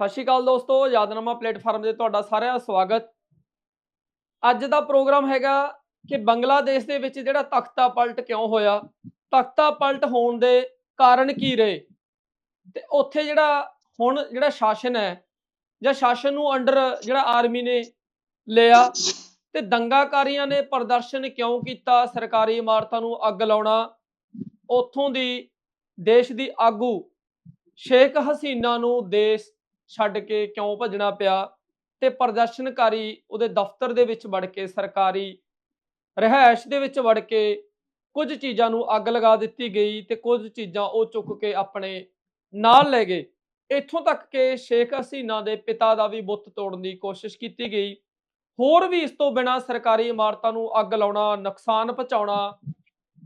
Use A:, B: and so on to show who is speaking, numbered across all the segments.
A: ਸਤਿ ਸ਼੍ਰੀ ਅਕਾਲ ਦੋਸਤੋ, ਯਾਦਨਾਮਾ ਪਲੇਟਫਾਰਮ ਤੇ ਤੁਹਾਡਾ ਸਾਰਿਆਂ ਦਾ ਸਵਾਗਤ। ਅੱਜ ਦਾ ਪ੍ਰੋਗਰਾਮ ਹੈਗਾ ਕਿ ਬੰਗਲਾਦੇਸ਼ ਦੇ ਵਿੱਚ ਜਿਹੜਾ ਤਖਤਾ ਪਲਟ ਕਿਉਂ ਹੋਇਆ? ਤਖਤਾ ਪਲਟ ਹੋਣ ਦੇ ਕਾਰਨ ਕੀ ਰਹੇ? ਤੇ ਉੱਥੇ ਜਿਹੜਾ ਹੁਣ ਜਿਹੜਾ ਸ਼ਾਸਨ ਹੈ, ਜਾਂ ਸ਼ਾਸਨ ਨੂੰ ਅੰਡਰ ਜਿਹੜਾ ਆਰਮੀ ਨੇ ਲਿਆ, ਤੇ ਦੰਗਾਕਾਰੀਆਂ ਨੇ ਪ੍ਰਦਰਸ਼ਨ ਕਿਉਂ ਕੀਤਾ? ਸਰਕਾਰੀ ਇਮਾਰਤਾਂ ਨੂੰ ਅੱਗ ਲਾਉਣਾ, ਉੱਥੋਂ ਦੀ ਦੇਸ਼ ਦੀ ਆਗੂ ਸ਼ੇਖ ਹਸੀਨਾ ਨੂੰ ਦੇਸ਼ ਛੱਡ ਕੇ ਕਿਉਂ ਭੱਜਣਾ ਪਿਆ ਤੇ ਪ੍ਰਦਰਸ਼ਨਕਾਰੀ ਉਹਦੇ ਦਫ਼ਤਰ ਦੇ ਵਿੱਚ ਵੜ ਕੇ, ਸਰਕਾਰੀ ਰਹਿائش ਦੇ ਵਿੱਚ ਵੜ ਕੇ ਕੁਝ ਚੀਜ਼ਾਂ ਨੂੰ ਅੱਗ ਲਗਾ ਦਿੱਤੀ ਗਈ ਤੇ ਕੁਝ ਚੀਜ਼ਾਂ ਉਹ ਚੁੱਕ ਕੇ ਆਪਣੇ ਨਾਲ ਲੈ ਗਏ। ਇੱਥੋਂ ਤੱਕ ਕਿ ਸ਼ੇਖ ਹਸੀਨਾ ਦੇ ਪਿਤਾ ਦਾ ਵੀ ਬੁੱਤ ਤੋੜਨ ਦੀ ਕੋਸ਼ਿਸ਼ ਕੀਤੀ ਗਈ। ਹੋਰ ਵੀ ਇਸ ਤੋਂ ਬਿਨਾ ਸਰਕਾਰੀ ਇਮਾਰਤਾਂ ਨੂੰ ਅੱਗ ਲਾਉਣਾ, ਨੁਕਸਾਨ ਪਹੁੰਚਾਉਣਾ,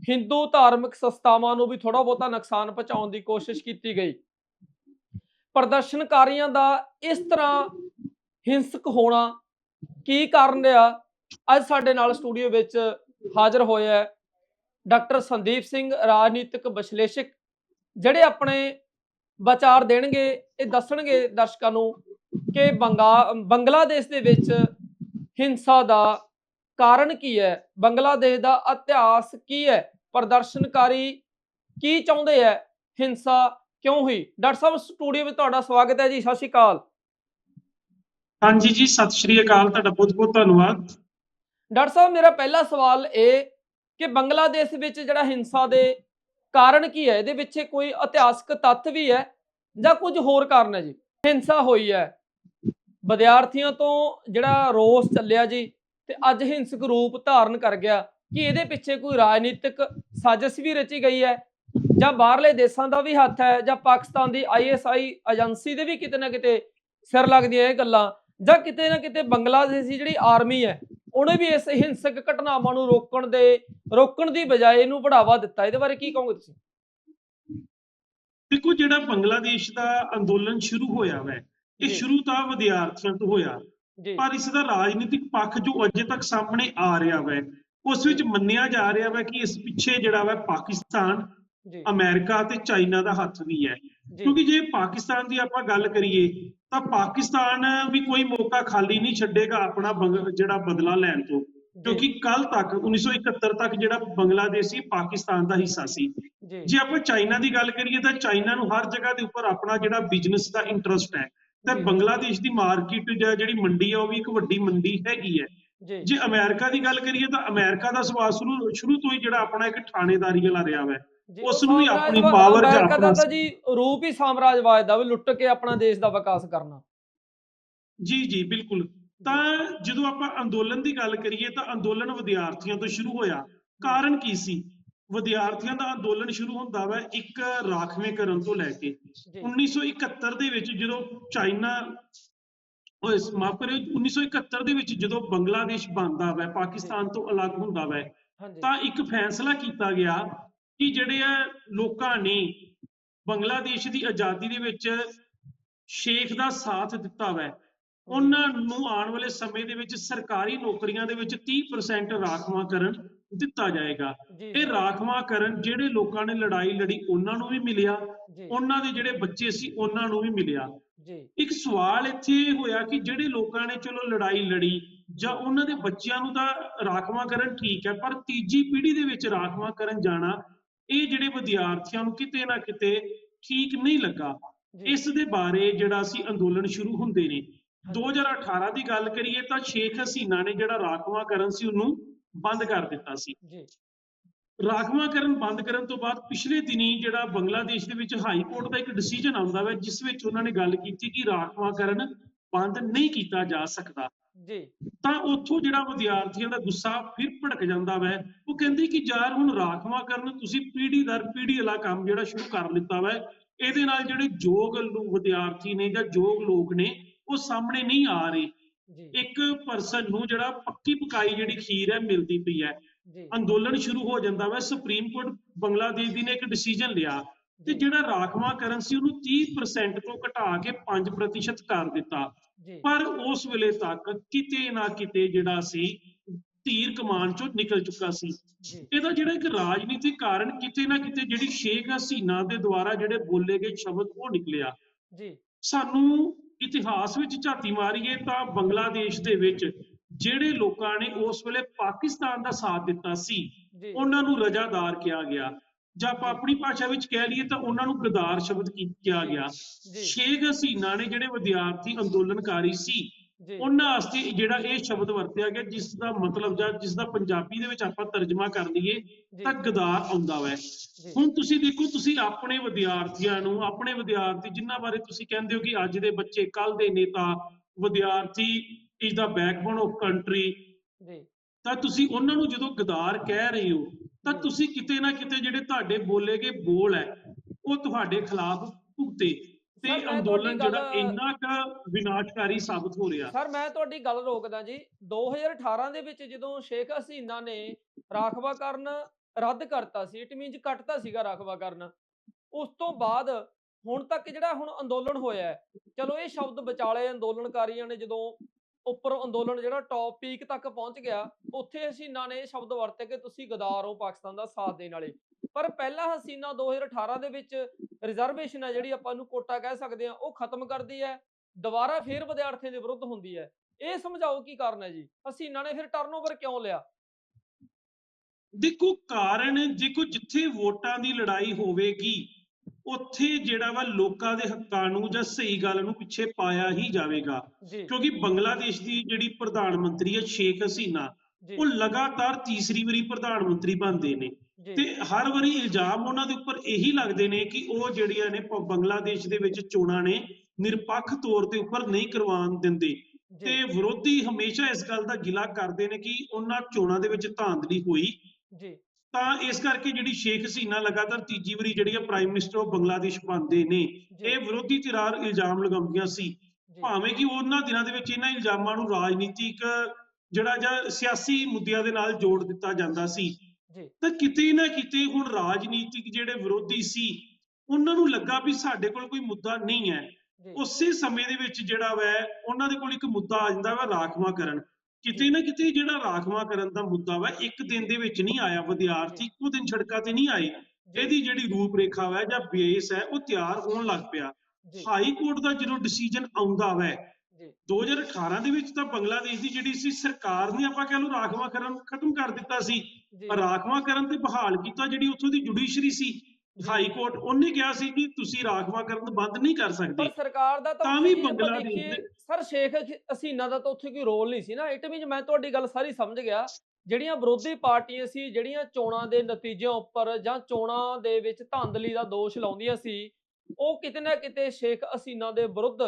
A: ਹਿੰਦੂ ਧਾਰਮਿਕ ਸੰਸਥਾਵਾਂ ਨੂੰ ਵੀ ਥੋੜਾ ਬਹੁਤਾ ਨੁਕਸਾਨ ਪਹੁੰਚਾਉਣ ਦੀ ਕੋਸ਼ਿਸ਼ ਕੀਤੀ ਗਈ। ਪ੍ਰਦਰਸ਼ਨਕਾਰੀਆਂ ਦਾ ਇਸ ਤਰ੍ਹਾਂ ਹਿੰਸਕ ਹੋਣਾ ਕੀ ਕਾਰਨ ਰਿਹਾ? ਅੱਜ ਸਾਡੇ ਨਾਲ ਸਟੂਡੀਓ ਵਿੱਚ ਹਾਜ਼ਰ ਹੋਇਆ ਹੈ ਡਾਕਟਰ ਸੰਦੀਪ ਸਿੰਘ, ਰਾਜਨੀਤਿਕ ਵਿਸ਼ਲੇਸ਼ਕ, ਜਿਹੜੇ ਆਪਣੇ ਵਿਚਾਰ ਦੇਣਗੇ, ਇਹ ਦੱਸਣਗੇ ਦਰਸ਼ਕਾਂ ਨੂੰ ਕਿ ਬੰਗਾ, ਬੰਗਲਾਦੇਸ਼ ਦੇ ਵਿੱਚ ਹਿੰਸਾ ਦਾ ਕਾਰਨ ਕੀ ਹੈ? ਬੰਗਲਾਦੇਸ਼ ਦਾ ਇਤਿਹਾਸ ਕੀ ਹੈ? ਪ੍ਰਦਰਸ਼ਨਕਾਰੀ ਕੀ ਚਾਹੁੰਦੇ ਹੈ ਹਿੰਸਾ ਕਿਉਂ ਹੋਈ? ਡਾਕਟਰ ਸਾਹਿਬ ਸਟੂਡੀਓ ਵਿੱਚ ਤੁਹਾਡਾ ਸਵਾਗਤ ਹੈ ਜੀ ਸਤਿ ਸ਼੍ਰੀ ਅਕਾਲ।
B: ਹਾਂਜੀ ਜੀ ਸਤਿ ਸ਼੍ਰੀ ਅਕਾਲ ਤੁਹਾਡਾ ਬਹੁਤ ਬਹੁਤ ਧੰਨਵਾਦ।
A: ਡਾਕਟਰ ਸਾਹਿਬ ਮੇਰਾ ਪਹਿਲਾ ਸਵਾਲ ਇਹ ਕਿ ਬੰਗਲਾਦੇਸ਼ ਵਿੱਚ ਜਿਹੜਾ ਹਿੰਸਾ ਦੇ ਕਾਰਨ ਕੀ ਹੈ? ਇਹਦੇ ਵਿੱਚ ਕੋਈ ਇਤਿਹਾਸਕ ਤੱਥ ਵੀ ਹੈ ਜਾਂ ਕੁਝ ਹੋਰ ਕਾਰਨ ਹੈ ਜੀ? ਹਿੰਸਾ ਹੋਈ ਹੈ। ਵਿਦਿਆਰਥੀਆਂ ਤੋਂ ਜਿਹੜਾ ਰੋਸ ਚੱਲਿਆ ਜੀ ਤੇ ਅੱਜ ਹਿੰਸਕ ਰੂਪ ਧਾਰਨ ਕਰ ਗਿਆ। ਕਿ ਇਹਦੇ ਪਿੱਛੇ ਕੋਈ ਰਾਜਨੀਤਿਕ ਸਾਜ਼ਿਸ਼ ਵੀ ਰਚੀ ਗਈ ਹੈ? ਜਾਂ ਬਾਹਰਲੇ ਦੇਸ਼ਾਂ ਦਾ ਵੀ ਹੱਥ ਹੈ ਜਾਂ ਪਾਕਿਸਤਾਨ ਦੀ ਆਈਐਸਆਈ ਏਜੰਸੀ ਦੇ ਵੀ ਕਿਤੇ ਨਾ ਕਿਤੇ ਸਿਰ ਲੱਗਦੀਆਂ ਇਹ ਗੱਲਾਂ ਜਾਂ ਕਿਤੇ ਨਾ ਕਿਤੇ ਬੰਗਲਾਦੇਸ਼ ਜਿਹੜੀ ਆਰਮੀ ਹੈ ਉਹਨੇ ਵੀ ਇਸ ਹਿੰਸਕ ਘਟਨਾਵਾਂ ਨੂੰ ਰੋਕਣ ਦੇ ਰੋਕਣ ਦੀ ਬਜਾਏ ਇਹਨੂੰ ਬੜਾਵਾ ਦਿੱਤਾ। ਇਹਦੇ ਬਾਰੇ ਕੀ ਕਹੋਗੇ ਤੁਸੀਂ?
B: ਦੇਖੋ ਜਿਹੜਾ ਬੰਗਲਾਦੇਸ਼ ਦਾ ਅੰਦੋਲਨ ਸ਼ੁਰੂ ਹੋਇਆ ਵੈ ਇਹ। ਸ਼ੁਰੂ ਤਾਂ ਵਿਦਿਆਰਥੀਆਂ ਤੋਂ ਹੋਇਆ ਪਰ ਇਸ ਦਾ ਰਾਜਨੀਤਿਕ ਪੱਖ ਜੋ ਅਜੇ ਤੱਕ ਸਾਹਮਣੇ ਆ ਰਿਹਾ ਵੈ ਉਸ ਵਿੱਚ ਮੰਨਿਆ ਜਾ ਰਿਹਾ ਵੈ ਕਿ ਇਸ ਪਿੱਛੇ ਜਿਹੜਾ ਵੈ ਪਾਕਿਸਤਾਨ
A: ਜੀ।
B: ਅਮਰੀਕਾ ਤੇ ਚਾਈਨਾ ਦਾ ਹੱਥ ਵੀ ਹੈ। ਕਿਉਂਕਿ ਜੇ ਪਾਕਿਸਤਾਨ ਦੀ ਆਪਾਂ ਗੱਲ ਕਰੀਏ ਤਾਂ ਪਾਕਿਸਤਾਨ ਵੀ ਕੋਈ ਮੌਕਾ ਖਾਲੀ ਨਹੀਂ ਛੱਡੇਗਾ ਆਪਣਾ ਜਿਹੜਾ ਬਦਲਾ ਲੈਣ ਤੋਂ। ਕਿਉਂਕਿ ਕੱਲ ਤੱਕ 1971 ਤੱਕ ਜਿਹੜਾ ਬੰਗਲਾਦੇਸ਼ ਸੀ ਪਾਕਿਸਤਾਨ ਦਾ ਹਿੱਸਾ ਸੀ।
A: ਜੀ।
B: ਆਪਾਂ ਚਾਈਨਾ ਦੀ ਗੱਲ ਕਰੀਏ ਤਾਂ ਚਾਈਨਾ ਨੂੰ ਹਰ ਜਗ੍ਹਾ ਦੇ ਉੱਪਰ ਆਪਣਾ ਜਿਹੜਾ ਬਿਜ਼ਨਸ ਦਾ ਇੰਟਰਸਟ ਹੈ ਤੇ। ਬੰਗਲਾਦੇਸ਼ ਦੀ ਮਾਰਕੀਟ ਜਿਹੜੀ ਮੰਡੀ ਹੈ ਉਹ ਵੀ ਇੱਕ ਵੱਡੀ ਮੰਡੀ ਹੈਗੀ ਹੈ।
A: ਜੀ।
B: ਅਮਰੀਕਾ ਦੀ ਗੱਲ ਕਰੀਏ ਤਾਂ ਅਮਰੀਕਾ ਦਾ ਸੁਭਾਅ ਸ਼ੁਰੂ ਸ਼ੁਰੂ ਤੋਂ ਹੀ ਜਿਹੜਾ ਆਪਣਾ ਇੱਕ ਥਾਣੇਦਾਰੀ ਵਾਲਾ ਰਿਹਾ ਵਾ।
A: ਜੀ,
B: ਉਸ ਨੂੰ ਵੀ ਆਪਣੀ power ਜਾਂ ਆਪਣਾ-
A: ਤਾਂ ਜੀ ਰੂਪ ਹੀ ਸਾਮਰਾਜਵਾਦ ਦਾ ਵੀ ਲੁੱਟ ਕੇ ਆਪਣਾ ਦੇਸ਼ ਦਾ ਵਿਕਾਸ ਕਰਨਾ।
B: ਜੀ ਜੀ ਬਿਲਕੁਲ। ਤਾਂ ਜਦੋਂ ਆਪਾਂ ਅੰਦੋਲਨ ਦੀ ਗੱਲ ਕਰੀਏ ਤਾਂ ਅੰਦੋਲਨ ਵਿਦਿਆਰਥੀਆਂ ਤੋਂ ਸ਼ੁਰੂ ਹੋਇਆ। ਕਾਰਨ ਕੀ ਸੀ? ਵਿਦਿਆਰਥੀਆਂ ਦਾ ਅੰਦੋਲਨ ਸ਼ੁਰੂ ਹੁੰਦਾ ਵਾ ਇੱਕ ਰਾਖਵੇਂਕਰਨ ਤੋਂ ਲੈ ਕੇ।
A: ਜੀ।
B: 1971 ਦੇ ਵਿੱਚ ਜਦੋਂ ਚਾਈਨਾ ਉਹ ਮਾਫ ਕਰਿਓ 1971 ਦੇ ਵਿੱਚ ਜਦੋਂ ਬੰਗਲਾਦੇਸ਼ ਬਣਦਾ ਵਾ ਪਾਕਿਸਤਾਨ ਤੋਂ ਅਲੱਗ ਹੁੰਦਾ ਵਾ ਤਾਂ ਇੱਕ ਫੈਸਲਾ ਕੀਤਾ ਗਿਆ ਕਿ ਜਿਹੜੇ ਆ ਲੋਕਾਂ ਨੇ ਬੰਗਲਾਦੇਸ਼ ਦੀ ਆਜ਼ਾਦੀ ਦੇ ਵਿੱਚ ਸ਼ੇਖ ਦਾ ਸਾਥ ਦਿੱਤਾ ਵੈ ਉਹਨਾਂ ਨੂੰ ਆਉਣ ਵਾਲੇ ਸਮੇਂ ਦੇ ਵਿੱਚ ਸਰਕਾਰੀ ਨੌਕਰੀਆਂ ਦੇ ਵਿੱਚ 30% ਰਾਖਵਾਂਕਰਨ ਦਿੱਤਾ ਜਾਏਗਾ। ਇਹ ਰਾਖਵਾਂਕਰਨ ਜਿਹੜੇ ਲੋਕਾਂ ਨੇ ਲੜਾਈ ਲੜੀ ਉਹਨਾਂ ਨੂੰ ਵੀ ਮਿਲਿਆ। ਉਹਨਾਂ ਦੇ ਜਿਹੜੇ ਬੱਚੇ ਸੀ ਉਹਨਾਂ ਨੂੰ ਵੀ ਮਿਲਿਆ।
A: ਜੀ।
B: ਇੱਕ ਸਵਾਲ ਇੱਥੇ ਹੋਇਆ ਕਿ ਜਿਹੜੇ ਲੋਕਾਂ ਨੇ ਚਲੋ ਲੜਾਈ ਲੜੀ ਜਾਂ ਉਹਨਾਂ ਦੇ ਬੱਚਿਆਂ ਨੂੰ ਤਾਂ ਰਾਖਵਾਂਕਰਨ ਠੀਕ ਹੈ ਪਰ ਤੀਜੀ ਪੀੜ੍ਹੀ ਦੇ ਵਿੱਚ ਰਾਖਵਾਂਕਰਨ ਜਾਣਾ ਇਹ ਜਿਹੜੇ ਵਿਦਿਆਰਥੀਆਂ ਨੂੰ ਕਿਤੇ ਨਾ ਕਿਤੇ ਠੀਕ ਨਹੀਂ ਲੱਗਾ। ਇਸ ਦੇ ਬਾਰੇ ਜਿਹੜਾ ਸੀ ਅੰਦੋਲਨ ਸ਼ੁਰੂ ਹੁੰਦੇ ਨੇ 2018 ਦੀ ਗੱਲ ਕਰੀਏ ਤਾਂ ਸ਼ੇਖ ਹਸੀਨਾ ਨੇ ਜਿਹੜਾ ਰਾਖਵਾਂਕਰਨ ਸੀ ਉਹਨੂੰ ਬੰਦ ਕਰ ਦਿੱਤਾ ਸੀ।
A: ਜੀ।
B: ਰਾਖਵਾਂਕਰਨ ਬੰਦ ਕਰਨ ਤੋਂ ਬਾਅਦ ਪਿਛਲੇ ਦਿਨੀ ਜਿਹੜਾ ਬੰਗਲਾਦੇਸ਼ ਦੇ ਵਿੱਚ ਹਾਈ ਕੋਰਟ ਦਾ ਇੱਕ ਡਿਸੀਜਨ ਆਉਂਦਾ ਹੈ ਜਿਸ ਵਿੱਚ ਉਹਨਾਂ ਨੇ ਗੱਲ ਕੀਤੀ ਕਿ ਰਾਖਵਾਂਕਰਨ ਬੰਦ ਨਹੀਂ ਕੀਤਾ ਜਾ ਸਕਦਾ।
A: ਜੀ।
B: ਤਾਂ ਉੱਥੋਂ ਜਿਹੜਾ ਵਿਦਿਆਰਥੀਆਂ ਦਾ ਗੁੱਸਾ ਫਿਰ ਭੜਕ ਜਾਂਦਾ ਵੈ। ਉਹ ਕਹਿੰਦੀ ਕਿ ਯਾਰ ਹੁਣ ਰਾਖਵਾਂਕਰਨ ਤੁਸੀਂ ਪੀੜ੍ਹੀ ਦਰ ਪੀੜ੍ਹੀ ਵਾਲਾ ਕੰਮ ਜਿਹੜਾ ਸ਼ੁਰੂ ਕਰ ਲਿੱਤਾ ਵੈ ਇਹਦੇ ਨਾਲ ਜਿਹੜੇ ਯੋਗ ਵਿਦਿਆਰਥੀ ਨੇ ਜਾਂ ਯੋਗ ਲੋਕ ਨੇ ਉਹ ਸਾਹਮਣੇ ਨਹੀਂ ਆ ਰਹੇ।
A: ਜੀ।
B: ਇੱਕ ਪਰਸਨ ਨੂੰ ਜਿਹੜਾ ਪੱਕੀ ਪਕਾਈ ਜਿਹੜੀ ਖੀਰ ਹੈ ਮਿਲਦੀ ਪਈ ਹੈ।
A: ਜੀ।
B: ਅੰਦੋਲਨ ਸ਼ੁਰੂ ਹੋ ਜਾਂਦਾ ਵਾ। ਸੁਪਰੀਮ ਕੋਰਟ ਬੰਗਲਾਦੇਸ਼ ਦੀ ਨੇ ਇੱਕ ਡਿਸੀਜਨ ਲਿਆ। ਤੇ ਜਿਹੜਾ ਰਾਖਵਾਂਕਰਨ ਸੀ ਉਹਨੂੰ 30% ਤੋਂ ਘਟਾ ਕੇ 5% ਕਰ ਦਿੱਤਾ। ਪਰ ਉਸ ਵੇਲੇ ਤੱਕ ਕਿਤੇ ਨਾ ਕਿਤੇ ਜਿਹੜਾ ਸੀ ਧੀਰ ਕਮਾਨ ਚੋਂ ਨਿਕਲ ਚੁੱਕਾ ਸੀ। ਇਹਦਾ ਜਿਹੜਾ ਇੱਕ ਰਾਜਨੀਤਿਕ ਕਾਰਨ ਕਿਤੇ ਨਾ ਕਿਤੇ ਜਿਹੜੀ ਸ਼ੇਖ ਹਸੀਨਾ ਦੇ ਦੁਆਰਾ ਜਿਹੜੇ ਬੋਲੇ ਗਏ ਸ਼ਬਦ ਉਹ ਨਿਕਲਿਆ।
A: ਜੀ।
B: ਸਾਨੂੰ ਇਤਿਹਾਸ ਵਿੱਚ ਝਾਤੀ ਮਾਰੀਏ ਤਾਂ ਬੰਗਲਾਦੇਸ਼ ਦੇ ਵਿੱਚ ਜਿਹੜੇ ਲੋਕਾਂ ਨੇ ਉਸ ਵੇਲੇ ਪਾਕਿਸਤਾਨ ਦਾ ਸਾਥ ਦਿੱਤਾ ਸੀ ਉਹਨਾਂ ਨੂੰ ਰਜਾਦਾਰ ਕਿਹਾ ਗਿਆ। ਜਾਂ ਆਪਾਂ ਆਪਣੀ ਭਾਸ਼ਾ ਵਿੱਚ ਕਹਿ ਲਈਏ ਤਾਂ ਉਹਨਾਂ ਨੂੰ ਗਦਾਰ ਸ਼ਬਦ ਕਿਹਾ ਗਿਆ? ਸ਼ੇਖ ਹਸੀਨਾ ਨੇ ਜਿਹੜੇ ਵਿਦਿਆਰਥੀ ਅੰਦੋਲਨਕਾਰੀ ਸੀ ਉਹਨਾਂ ਵਾਸਤੇ ਜਿਹੜਾ ਇਹ ਸ਼ਬਦ ਵਰਤਿਆ ਗਿਆ ਜਿਸ ਦਾ ਮਤਲਬ ਜਾਂ ਜਿਸ ਦਾ ਪੰਜਾਬੀ ਦੇ ਵਿੱਚ ਆਪਾਂ ਤਰਜਮਾ ਕਰ ਲਈਏ ਤਾਂ ਗਦਾਰ ਆਉਂਦਾ ਵੈ। ਹੁਣ ਤੁਸੀਂ ਦੇਖੋ ਤੁਸੀਂ ਆਪਣੇ ਵਿਦਿਆਰਥੀਆਂ ਨੂੰ ਆਪਣੇ ਵਿਦਿਆਰਥੀ ਜਿਨ੍ਹਾਂ ਬਾਰੇ ਤੁਸੀਂ ਕਹਿੰਦੇ ਹੋ ਕਿ ਅੱਜ ਦੇ ਬੱਚੇ ਕੱਲ ਦੇ ਨੇਤਾ ਵਿਦਿਆਰਥੀ is the backbone of country ਤਾਂ ਤੁਸੀਂ ਉਹਨਾਂ ਨੂੰ ਜਦੋਂ ਗਦਾਰ ਕਹਿ ਰਹੇ ਹੋ ਤਾਂ। ਤੁਸੀਂ ਕਿਤੇ ਨਾ ਕਿਤੇ ਜਿਹੜੇ ਤੁਹਾਡੇ ਬੋਲੇ ਗਏ ਬੋਲ ਹੈ ਉਹ ਤੁਹਾਡੇ ਖਿਲਾਫ ਭੁਗਤੇ ਤੇ ਅੰਦੋਲਨ ਜਿਹੜਾ ਇੰਨਾ ਕੁ ਵਿਨਾਸ਼ਕਾਰੀ ਸਾਬਤ ਹੋ ਰਿਹਾ
A: ਸਰ ਮੈਂ ਤੁਹਾਡੀ ਗੱਲ ਰੋਕਦਾ ਜੀ 2018 ਦੇ ਵਿੱਚ ਜਦੋਂ ਸ਼ੇਖ ਹਸੀਨਾ ਨੇ ਰਾਖਵਾਕਰਨ ਰੱਦ ਕਰਤਾ ਸੀ ਇਟ ਮੀਨਸ ਕੱਟਤਾ ਸੀਗਾ ਰਾਖਵਾਕਰਨ ਉਸ ਤੋਂ ਬਾਅਦ ਹੁਣ ਤੱਕ ਜਿਹੜਾ ਹੁਣ ਅੰਦੋਲਨ ਹੋਇਆ ਚਲੋ ਇਹ ਸ਼ਬਦ ਵਿਚਾਲੇ ਅੰਦੋਲਨਕਾਰੀਆਂ ਨੇ ਜਦੋਂ ਉੱਪਰ ਅੰਦੋਲਨ ਜਿਹੜਾ ਟੌਪ ਪੀਕ ਤੱਕ ਪਹੁੰਚ ਗਿਆ, ਉੱਥੇ ਹਸੀਨਾ ਨੇ ਸ਼ਬਦ ਵਰਤੇ ਕਿ ਤੁਸੀਂ ਗਦਾਰ ਹੋ ਪਾਕਿਸਤਾਨ ਦਾ ਸਾਥ ਦੇਣ ਵਾਲੇ। ਪਰ ਪਹਿਲਾ ਹਸੀਨਾ 2018 ਦੇ ਵਿੱਚ ਰਿਜ਼ਰਵੇਸ਼ਨ ਹੈ ਜਿਹੜੀ ਆਪਾਂ ਨੂੰ ਕੋਟਾ ਕਹਿ ਸਕਦੇ ਆ ਉਹ ਖਤਮ ਕਰਦੀ ਹੈ, ਦੁਬਾਰਾ ਫੇਰ ਵਿਦਿਆਰਥੀਆਂ ਦੇ ਵਿਰੁੱਧ ਹੁੰਦੀ ਹੈ। ਇਹ ਸਮਝਾਓ ਕੀ ਕਾਰਨ ਹੈ ਜੀ? ਹਸੀਨਾ ਨੇ ਫਿਰ ਟਰਨਓਵਰ ਕਿਉਂ ਲਿਆ?
B: ਦੇਖੋ, ਕਾਰਨ ਦੇਖੋ ਜਿੱਥੇ ਵੋਟਾਂ ਦੀ ਲੜਾਈ ਹੋਵੇਗੀ ਉੱਥੇ ਜਿਹੜਾ ਵਾ ਲੋਕਾਂ ਦੇ ਹੱਕਾਂ ਨੂੰ ਜਾਂ ਸਹੀ ਗੱਲ ਨੂੰ ਪਿੱਛੇ ਪਾਇਆ ਹੀ ਜਾਵੇਗਾ। ਕਿਉਂਕਿ ਬੰਗਲਾਦੇਸ਼ ਦੀ ਜਿਹੜੀ ਪ੍ਰਧਾਨ ਮੰਤਰੀ ਹੈ ਸ਼ੇਖ ਹਸੀਨਾ ਉਹ ਲਗਾਤਾਰ ਤੀਸਰੀ ਵਾਰੀ ਪ੍ਰਧਾਨ ਮੰਤਰੀ ਬਣਦੇ ਨੇ। ਤੇ ਹਰ ਵਾਰੀ ਇਲਜ਼ਾਮ ਉਹਨਾਂ ਦੇ ਉੱਪਰ ਇਹੀ ਲੱਗਦੇ ਨੇ ਕਿ ਉਹ ਜਿਹੜੀਆਂ ਨੇ ਬੰਗਲਾਦੇਸ਼ ਦੇ ਵਿੱਚ ਚੋਣਾਂ ਨੇ ਨਿਰਪੱਖ ਤੌਰ ਤੇ ਉੱਪਰ ਨਹੀਂ ਕਰਵਾਉਣ ਦਿੰਦੇ। ਤੇ ਵਿਰੋਧੀ ਹਮੇਸ਼ਾ ਇਸ ਗੱਲ ਦਾ ਗਿਲਾ ਕਰਦੇ ਨੇ ਕਿ ਉਹਨਾਂ ਚੋਣਾਂ ਦੇ ਵਿੱਚ ਧਾਂਦਲੀ ਹੋਈ।
A: ਜੀ।
B: ਤਾਂ ਇਸ ਕਰਕੇ ਜਿਹੜੀ ਸ਼ੇਖ ਹਸੀਨਾ ਲਗਾਤਾਰ ਤੀਜੀ ਵਾਰੀ ਜਿਹੜੀ ਆ ਪ੍ਰਾਈਮ ਮਿਨਿਸਟਰ ਆਫ ਬੰਗਲਾਦੇਸ਼ ਬਣਦੇ ਨੇ। ਇਹ ਵਿਰੋਧੀ ਧਿਰਾਂ ਇਲਜ਼ਾਮ ਲਗਾਉਂਦੀਆਂ ਸੀ। ਭਾਵੇਂ ਕਿ ਉਹਨਾਂ ਦਿਨਾਂ ਦੇ ਵਿੱਚ ਇਹਨਾਂ ਇਲਜ਼ਾਮਾਂ ਨੂੰ ਰਾਜਨੀਤਿਕ ਜਿਹੜਾ ਜਾਂ ਸਿਆਸੀ ਮੁੱਦਿਆਂ ਦੇ ਨਾਲ ਜੋੜ ਦਿੱਤਾ ਜਾਂਦਾ ਸੀ। ਤਾਂ ਕਿਤੇ ਨਾ ਕਿਤੇ ਹੁਣ ਰਾਜਨੀਤਿਕ ਜਿਹੜੇ ਵਿਰੋਧੀ ਸੀ ਉਹਨਾਂ ਨੂੰ ਲੱਗਾ ਵੀ ਸਾਡੇ ਕੋਲ ਕੋਈ ਮੁੱਦਾ ਨਹੀਂ ਹੈ। ਉਸੇ ਸਮੇਂ ਦੇ ਵਿੱਚ ਜਿਹੜਾ ਵੈ ਉਹਨਾਂ ਦੇ ਕੋਲ ਇੱਕ ਮੁੱਦਾ ਆ ਜਾਂਦਾ ਵਾ ਰਾਖਵਾਂਕਰਨ। ਕਿਤੇ ਨਾ ਕਿਤੇ ਜਿਹੜਾ ਰਾਖਵਾਂਕਰਨ ਦਾ ਮੁੱਦਾ ਵਾ ਇੱਕ ਦਿਨ ਦੇ ਵਿੱਚ ਨਹੀਂ ਆਇਆ ਵਿਦਿਆਰਥੀ ਇੱਕੋ ਦਿਨ ਸੜਕਾਂ ਤੇ ਨਹੀਂ ਆਏ। ਇਹਦੀ ਜਿਹੜੀ ਰੂਪ ਰੇਖਾ ਵੈ ਜਾਂ ਬੇਸ ਹੈ ਉਹ ਤਿਆਰ ਹੋਣ ਲੱਗ ਪਿਆ। ਹਾਈ ਕੋਰਟ ਦਾ ਜਦੋਂ ਡਿਸੀਜਨ ਆਉਂਦਾ ਵੈ
A: ਜੀ।
B: 2018 ਦੇ ਵਿੱਚ ਤਾਂ ਬੰਗਲਾਦੇਸ਼ ਦੀ ਜਿਹੜੀ ਸੀ ਸਰਕਾਰ ਨੇ ਆਪਾਂ ਕਹਿ ਲਓ ਰਾਖਵਾਂਕਰਨ ਖਤਮ ਕਰ ਦਿੱਤਾ ਸੀ।
A: ਜੀ।
B: ਰਾਖਵਾਂਕਰਨ ਤੇ ਬਹਾਲ ਕੀਤਾ ਜਿਹੜੀ ਉੱਥੋਂ ਦੀ ਜੁਡੀਸ਼ਰੀ ਸੀ। ਹਾਈ ਕੋਰਟ ਉਹਨੇ ਕਿਹਾ ਸੀ ਕਿ ਤੁਸੀਂ ਰਾਖਵਾਂਕਰਨ ਬੰਦ ਨਹੀਂ ਕਰ ਸਕਦੇ।
A: ਪਰ ਸਰਕਾਰ ਦਾ ਤਾਂ
B: ਵੀ ਬੰਗਲਾਦੇਸ਼
A: ਸਰ ਸ਼ੇਖ ਹਸੀ- ਹਸੀਨਾ ਦਾ ਤਾਂ ਉੱਥੇ ਕੋਈ ਰੋਲ ਨਹੀਂ ਸੀ ਨਾ। ਇਟ ਮੀਨਸ ਮੈਂ ਤੁਹਾਡੀ ਗੱਲ ਸਾਰੀ ਸਮਝ ਗਿਆ। ਜਿਹੜੀਆਂ ਵਿਰੋਧੀ ਪਾਰਟੀਆਂ ਸੀ ਜਿਹੜੀਆਂ ਚੋਣਾਂ ਦੇ ਨਤੀਜਿਆਂ ਉੱਪਰ ਜਾਂ ਚੋਣਾਂ ਦੇ ਵਿੱਚ ਧਾਂਦਲੀ ਦਾ ਦੋਸ਼ ਲਾਉਂਦੀਆਂ ਸੀ ਉਹ ਕਿਤੇ ਨਾ ਕਿਤੇ ਸ਼ੇਖ ਹਸੀਨਾ ਦੇ ਵਿਰੁੱਧ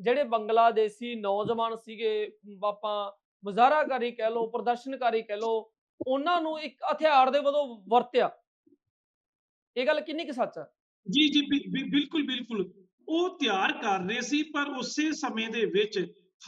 A: ਜਿਹੜੇ ਬੰਗਲਾਦੇਸ਼ੀ ਨੌਜਵਾਨ ਸੀਗੇ ਆਪਾਂ ਮੁਜ਼ਾਹਰਾਕਾਰੀ ਕਹਿ ਲਓ ਪ੍ਰਦਰਸ਼ਨਕਾਰੀ ਕਹਿ ਲਓ ਉਹਨਾਂ ਨੂੰ ਇੱਕ ਹਥਿਆਰ ਦੇ ਵਜੋਂ ਵਰਤਿਆ। ਇਹ ਗੱਲ ਕਿੰਨੀ ਕੁ ਸੱਚ ਹੈ
B: ਜੀ ਜੀ ਬਿਲਕੁਲ ਬਿਲਕੁਲ। ਉਹ ਤਿਆਰ ਕਰ ਰਹੇ ਸੀ ਪਰ ਉਸੇ ਸਮੇਂ ਦੇ ਵਿੱਚ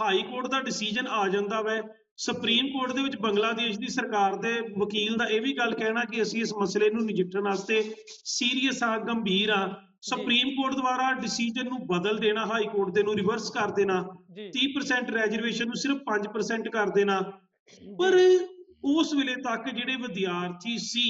B: ਹਾਈ ਕੋਰਟ ਦਾ ਡਿਸੀਜਨ ਆ ਜਾਂਦਾ ਵੈ। ਸੁਪਰੀਮ ਕੋਰਟ ਦੇ ਵਿੱਚ ਬੰਗਲਾਦੇਸ਼ ਦੀ ਸਰਕਾਰ ਦੇ ਵਕੀਲ ਦਾ ਇਹ ਵੀ ਗੱਲ ਕਹਿਣਾ ਕਿ ਅਸੀਂ ਇਸ ਮਸਲੇ ਨੂੰ ਨਜਿੱਠਣ ਵਾਸਤੇ ਸੀਰੀਅਸ ਆ ਗੰਭੀਰ ਆ। ਸੁਪਰੀਮ ਕੋਰਟ ਦੁਆਰਾ ਡਿਸੀਜਨ ਨੂੰ ਬਦਲ ਦੇਣਾ ਹਾਈ ਕੋਰਟ ਦੇ ਨੂੰ ਰਿਵਰਸ ਕਰ ਦੇਣਾ
A: ਜੀ।
B: 30% ਰੈਜ਼ਰਵੇਸ਼ਨ ਨੂੰ ਸਿਰਫ 5% ਕਰ ਦੇਣਾ। ਪਰ ਉਸ ਵੇਲੇ ਤੱਕ ਜਿਹੜੇ ਵਿਦਿਆਰਥੀ ਸੀ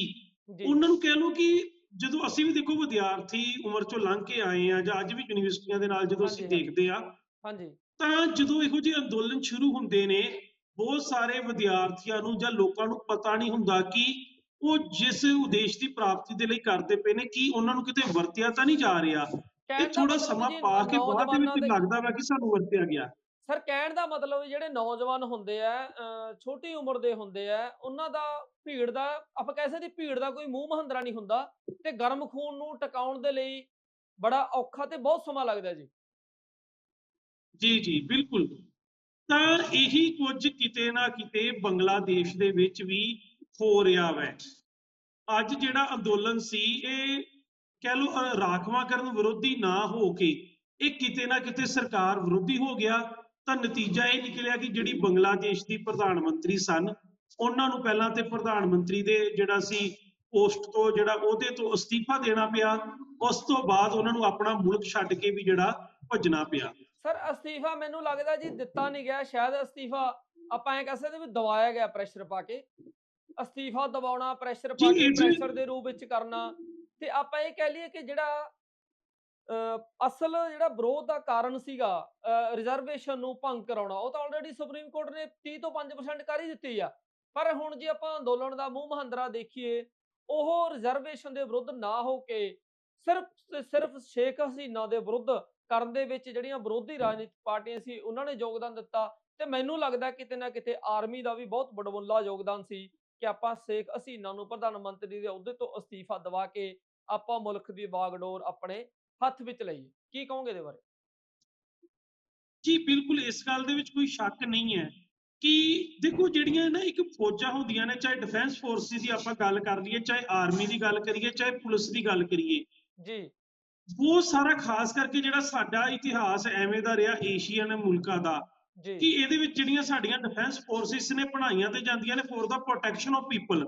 B: ਉਹਨਾਂ ਨੂੰ ਕਹਿ ਲਓ ਕਿ ਜਦੋਂ ਅਸੀਂ ਵੀ ਦੇਖੋ ਵਿਦਿਆਰਥੀ ਉਮਰ ਚੋਂ ਲੰਘ ਕੇ ਆਏ ਆ ਜਾਂ ਅੱਜ ਵੀ ਯੂਨੀਵਰਸਿਟੀਆਂ ਦੇ ਨਾਲ ਜਦੋਂ ਅਸੀਂ। ਦੇਖਦੇ ਆ
A: ਹਾਂਜੀ।
B: ਤਾਂ ਜਦੋਂ ਇਹੋ ਜਿਹੇ ਅੰਦੋਲਨ ਸ਼ੁਰੂ ਹੁੰਦੇ ਨੇ ਬਹੁਤ ਸਾਰੇ ਵਿਦਿਆਰਥੀਆਂ ਨੂੰ ਜਾਂ ਲੋਕਾਂ ਨੂੰ ਪਤਾ ਨਹੀਂ ਹੁੰਦਾ ਕਿ ਉਹ ਜਿਸ ਉਦੇਸ਼ ਦੀ ਪ੍ਰਾਪਤੀ ਦੇ ਲਈ ਕਰਦੇ ਪਏ ਨੇ ਕੀ ਉਹਨਾਂ ਨੂੰ ਕਿਤੇ ਵਰਤਿਆ ਤਾਂ ਨਹੀਂ ਜਾ ਰਿਹਾ? ਇਹ ਥੋੜਾ ਸਮਾਂ ਪਾ ਕੇ ਬਾਅਦ ਦੇ ਵਿੱਚ ਲੱਗਦਾ ਵਾ ਕਿ ਸਾਨੂੰ ਵਰਤਿਆ ਗਿਆ।
A: ਸਰ ਕਹਿਣ ਦਾ ਮਤਲਬ ਜਿਹੜੇ ਨੌਜਵਾਨ ਹੁੰਦੇ ਆ ਅਹ ਛੋਟੀ ਉਮਰ ਦੇ ਹੁੰਦੇ ਆ ਉਹਨਾਂ ਦਾ ਭੀੜ ਦਾ ਆਪਾਂ ਕਹਿ ਸਕਦੇ ਭੀੜ ਦਾ ਕੋਈ ਮੂੰਹ ਮਹੰਦਰਾ ਨਹੀਂ ਹੁੰਦਾ ਤੇ ਗਰਮ ਖੂਨ ਨੂੰ ਟਿਕਾਉਣ ਦੇ ਲਈ ਬੜਾ ਔਖਾ ਤੇ ਬਹੁਤ ਸਮਾਂ ਲੱਗਦਾ ਜੀ।
B: ਜੀ ਜੀ ਬਿਲਕੁਲ। ਤਾਂ ਇਹੀ ਕੁਝ ਕਿਤੇ ਨਾ ਕਿਤੇ ਬੰਗਲਾਦੇਸ਼ ਦੇ ਵਿੱਚ ਵੀ ਹੋ ਰਿਹਾ ਵੈ। ਅੱਜ ਜਿਹੜਾ ਅੰਦੋਲਨ ਸੀ ਇਹ ਕਹਿ ਲੋ ਅਹ, ਰਾਖਵਾਂਕਰਨ ਵਿਰੋਧੀ ਨਾ ਹੋ ਕੇ ਇਹ ਕਿਤੇ ਨਾ ਕਿਤੇ ਸਰਕਾਰ ਵਿਰੋਧੀ ਹੋ ਗਿਆ। ਤਾਂ ਨਤੀਜਾ ਇਹ ਨਿਕਲਿਆ ਕਿ ਜਿਹੜੀ ਬੰਗਲਾਦੇਸ਼ ਦੀ ਪ੍ਰਧਾਨ ਮੰਤਰੀ ਸਨ ਉਹਨਾਂ ਨੂੰ ਪਹਿਲਾਂ ਤੇ ਪ੍ਰਧਾਨ ਮੰਤਰੀ ਦੇ ਜਿਹੜਾ ਸੀ ਪੋਸਟ ਤੋਂ ਜਿਹੜਾ ਉਹਦੇ ਤੋਂ ਅਸਤੀਫਾ ਦੇਣਾ ਪਿਆ ਉਸ ਤੋਂ ਬਾਅਦ ਉਹਨਾਂ ਨੂੰ ਆਪਣਾ ਮੁਲਕ ਛੱਡ ਕੇ ਵੀ ਜਿਹੜਾ ਭੱਜਣਾ ਪਿਆ।
A: ਸਰ ਅਸਤੀਫਾ ਮੈਨੂੰ ਲੱਗਦਾ ਜੀ ਦਿੱਤਾ ਨਹੀਂ ਗਿਆ ਸ਼ਾਇਦ ਅਸਤੀਫਾ ਆਪਾਂ ਐ ਕਹਿ ਸਕਦੇ ਵੀ ਦਬਾਇਆ ਗਿਆ ਪ੍ਰੈਸ਼ਰ ਪਾ ਕੇ। ਅਸਤੀਫਾ ਦਬਾਉਣਾ ਪ੍ਰੈਸ਼ਰ ਪਾ ਕੇ
B: ਇਹ
A: ਪ੍ਰੈਸ਼ਰ ਦੇ ਰੂਪ ਵਿੱਚ ਕਰਨਾ ਤੇ ਆਪਾਂ ਇਹ ਕਹਿ ਲਈਏ ਕਿ ਜਿਹੜਾ ਅਸਲ ਜਿਹੜਾ ਵਿਰੋਧ ਦਾ ਕਾਰਨ ਸੀਗਾ ਰਿਜ਼ਰਵੇਸ਼ਨ ਨੂੰ ਭੰਗ ਕਰਾਉਣਾ, ਉਹ ਤਾਂ ਆਲਰੇਡੀ ਸੁਪਰੀਮ ਕੋਰਟ ਨੇ 30 ਤੋਂ 5% ਕਰ ਹੀ ਦਿੱਤੀ ਆ। ਪਰ ਹੁਣ ਜੇ ਆਪਾਂ ਅੰਦੋਲਨ ਦਾ ਮੂੰਹ ਮਹੰਦਰਾ ਦੇਖੀਏ, ਉਹ ਰਿਜ਼ਰਵੇਸ਼ਨ ਦੇ ਵਿਰੁੱਧ ਨਾ ਹੋ ਕੇ ਸਿਰਫ ਸਿਰਫ ਸ਼ੇਖ ਹਸੀਨਾ ਦੇ ਵਿਰੁੱਧ ਕਰਨ ਦੇ ਵਿੱਚ ਜਿਹੜੀਆਂ ਵਿਰੋਧੀ ਰਾਜਨੀਤਿਕ ਪਾਰਟੀਆਂ ਸੀ, ਉਹਨਾਂ ਨੇ ਯੋਗਦਾਨ ਦਿੱਤਾ ਤੇ ਮੈਨੂੰ ਲੱਗਦਾ ਕਿਤੇ ਨਾ ਕਿਤੇ ਆਰਮੀ ਦਾ ਵੀ ਬਹੁਤ ਬੜਵੁੱਲਾ ਯੋਗਦਾਨ ਸੀ ਕਿ ਆਪਾਂ ਸ਼ੇਖ ਹਸੀਨਾ ਨੂੰ ਪ੍ਰਧਾਨ ਮੰਤਰੀ ਦੇ ਅਹੁਦੇ ਤੋਂ ਅਸਤੀਫਾ ਦਵਾ ਕੇ ਆਪਾਂ ਮੁਲਕ ਦੀ ਬਾਗਡੋਰ ਆਪਣੇ ਹੱਥ ਵਿੱਚ ਲਈਏ। ਕੀ ਕਹੋਗੇ ਇਹਦੇ ਬਾਰੇ?
B: ਜੀ ਬਿਲਕੁਲ ਇਸ ਗੱਲ ਦੇ ਵਿੱਚ ਕੋਈ ਸ਼ੱਕ ਨਹੀਂ ਹੈ ਕਿ ਦੇਖੋ ਜਿਹੜੀਆਂ ਨਾ ਇੱਕ ਫੌਜਾਂ ਹੁੰਦੀਆਂ ਨੇ ਚਾਹੇ ਡਿਫੈਂਸ ਫੋਰਸਿਸ ਦੀ ਆਪਾਂ ਗੱਲ ਕਰ ਲਈਏ ਚਾਹੇ ਆਰਮੀ ਦੀ ਗੱਲ ਕਰੀਏ ਚਾਹੇ ਪੁਲਿਸ ਦੀ ਗੱਲ ਕਰੀਏ।
A: ਜੀ।
B: ਬਹੁਤ ਸਾਰਾ ਖਾਸ ਕਰਕੇ ਜਿਹੜਾ ਸਾਡਾ ਇਤਿਹਾਸ ਐਵੇਂ ਦਾ ਰਿਹਾ ਏਸ਼ੀਅਨ ਮੁਲਕਾਂ ਦਾ ਕਿ ਇਹਦੇ ਵਿੱਚ ਜਿਹੜੀਆਂ ਸਾਡੀਆਂ ਡਿਫੈਂਸ ਫੋਰਸਿਸ ਨੇ ਬਣਾਈਆਂ ਤੇ ਜਾਂਦੀਆਂ ਨੇ for the protection of people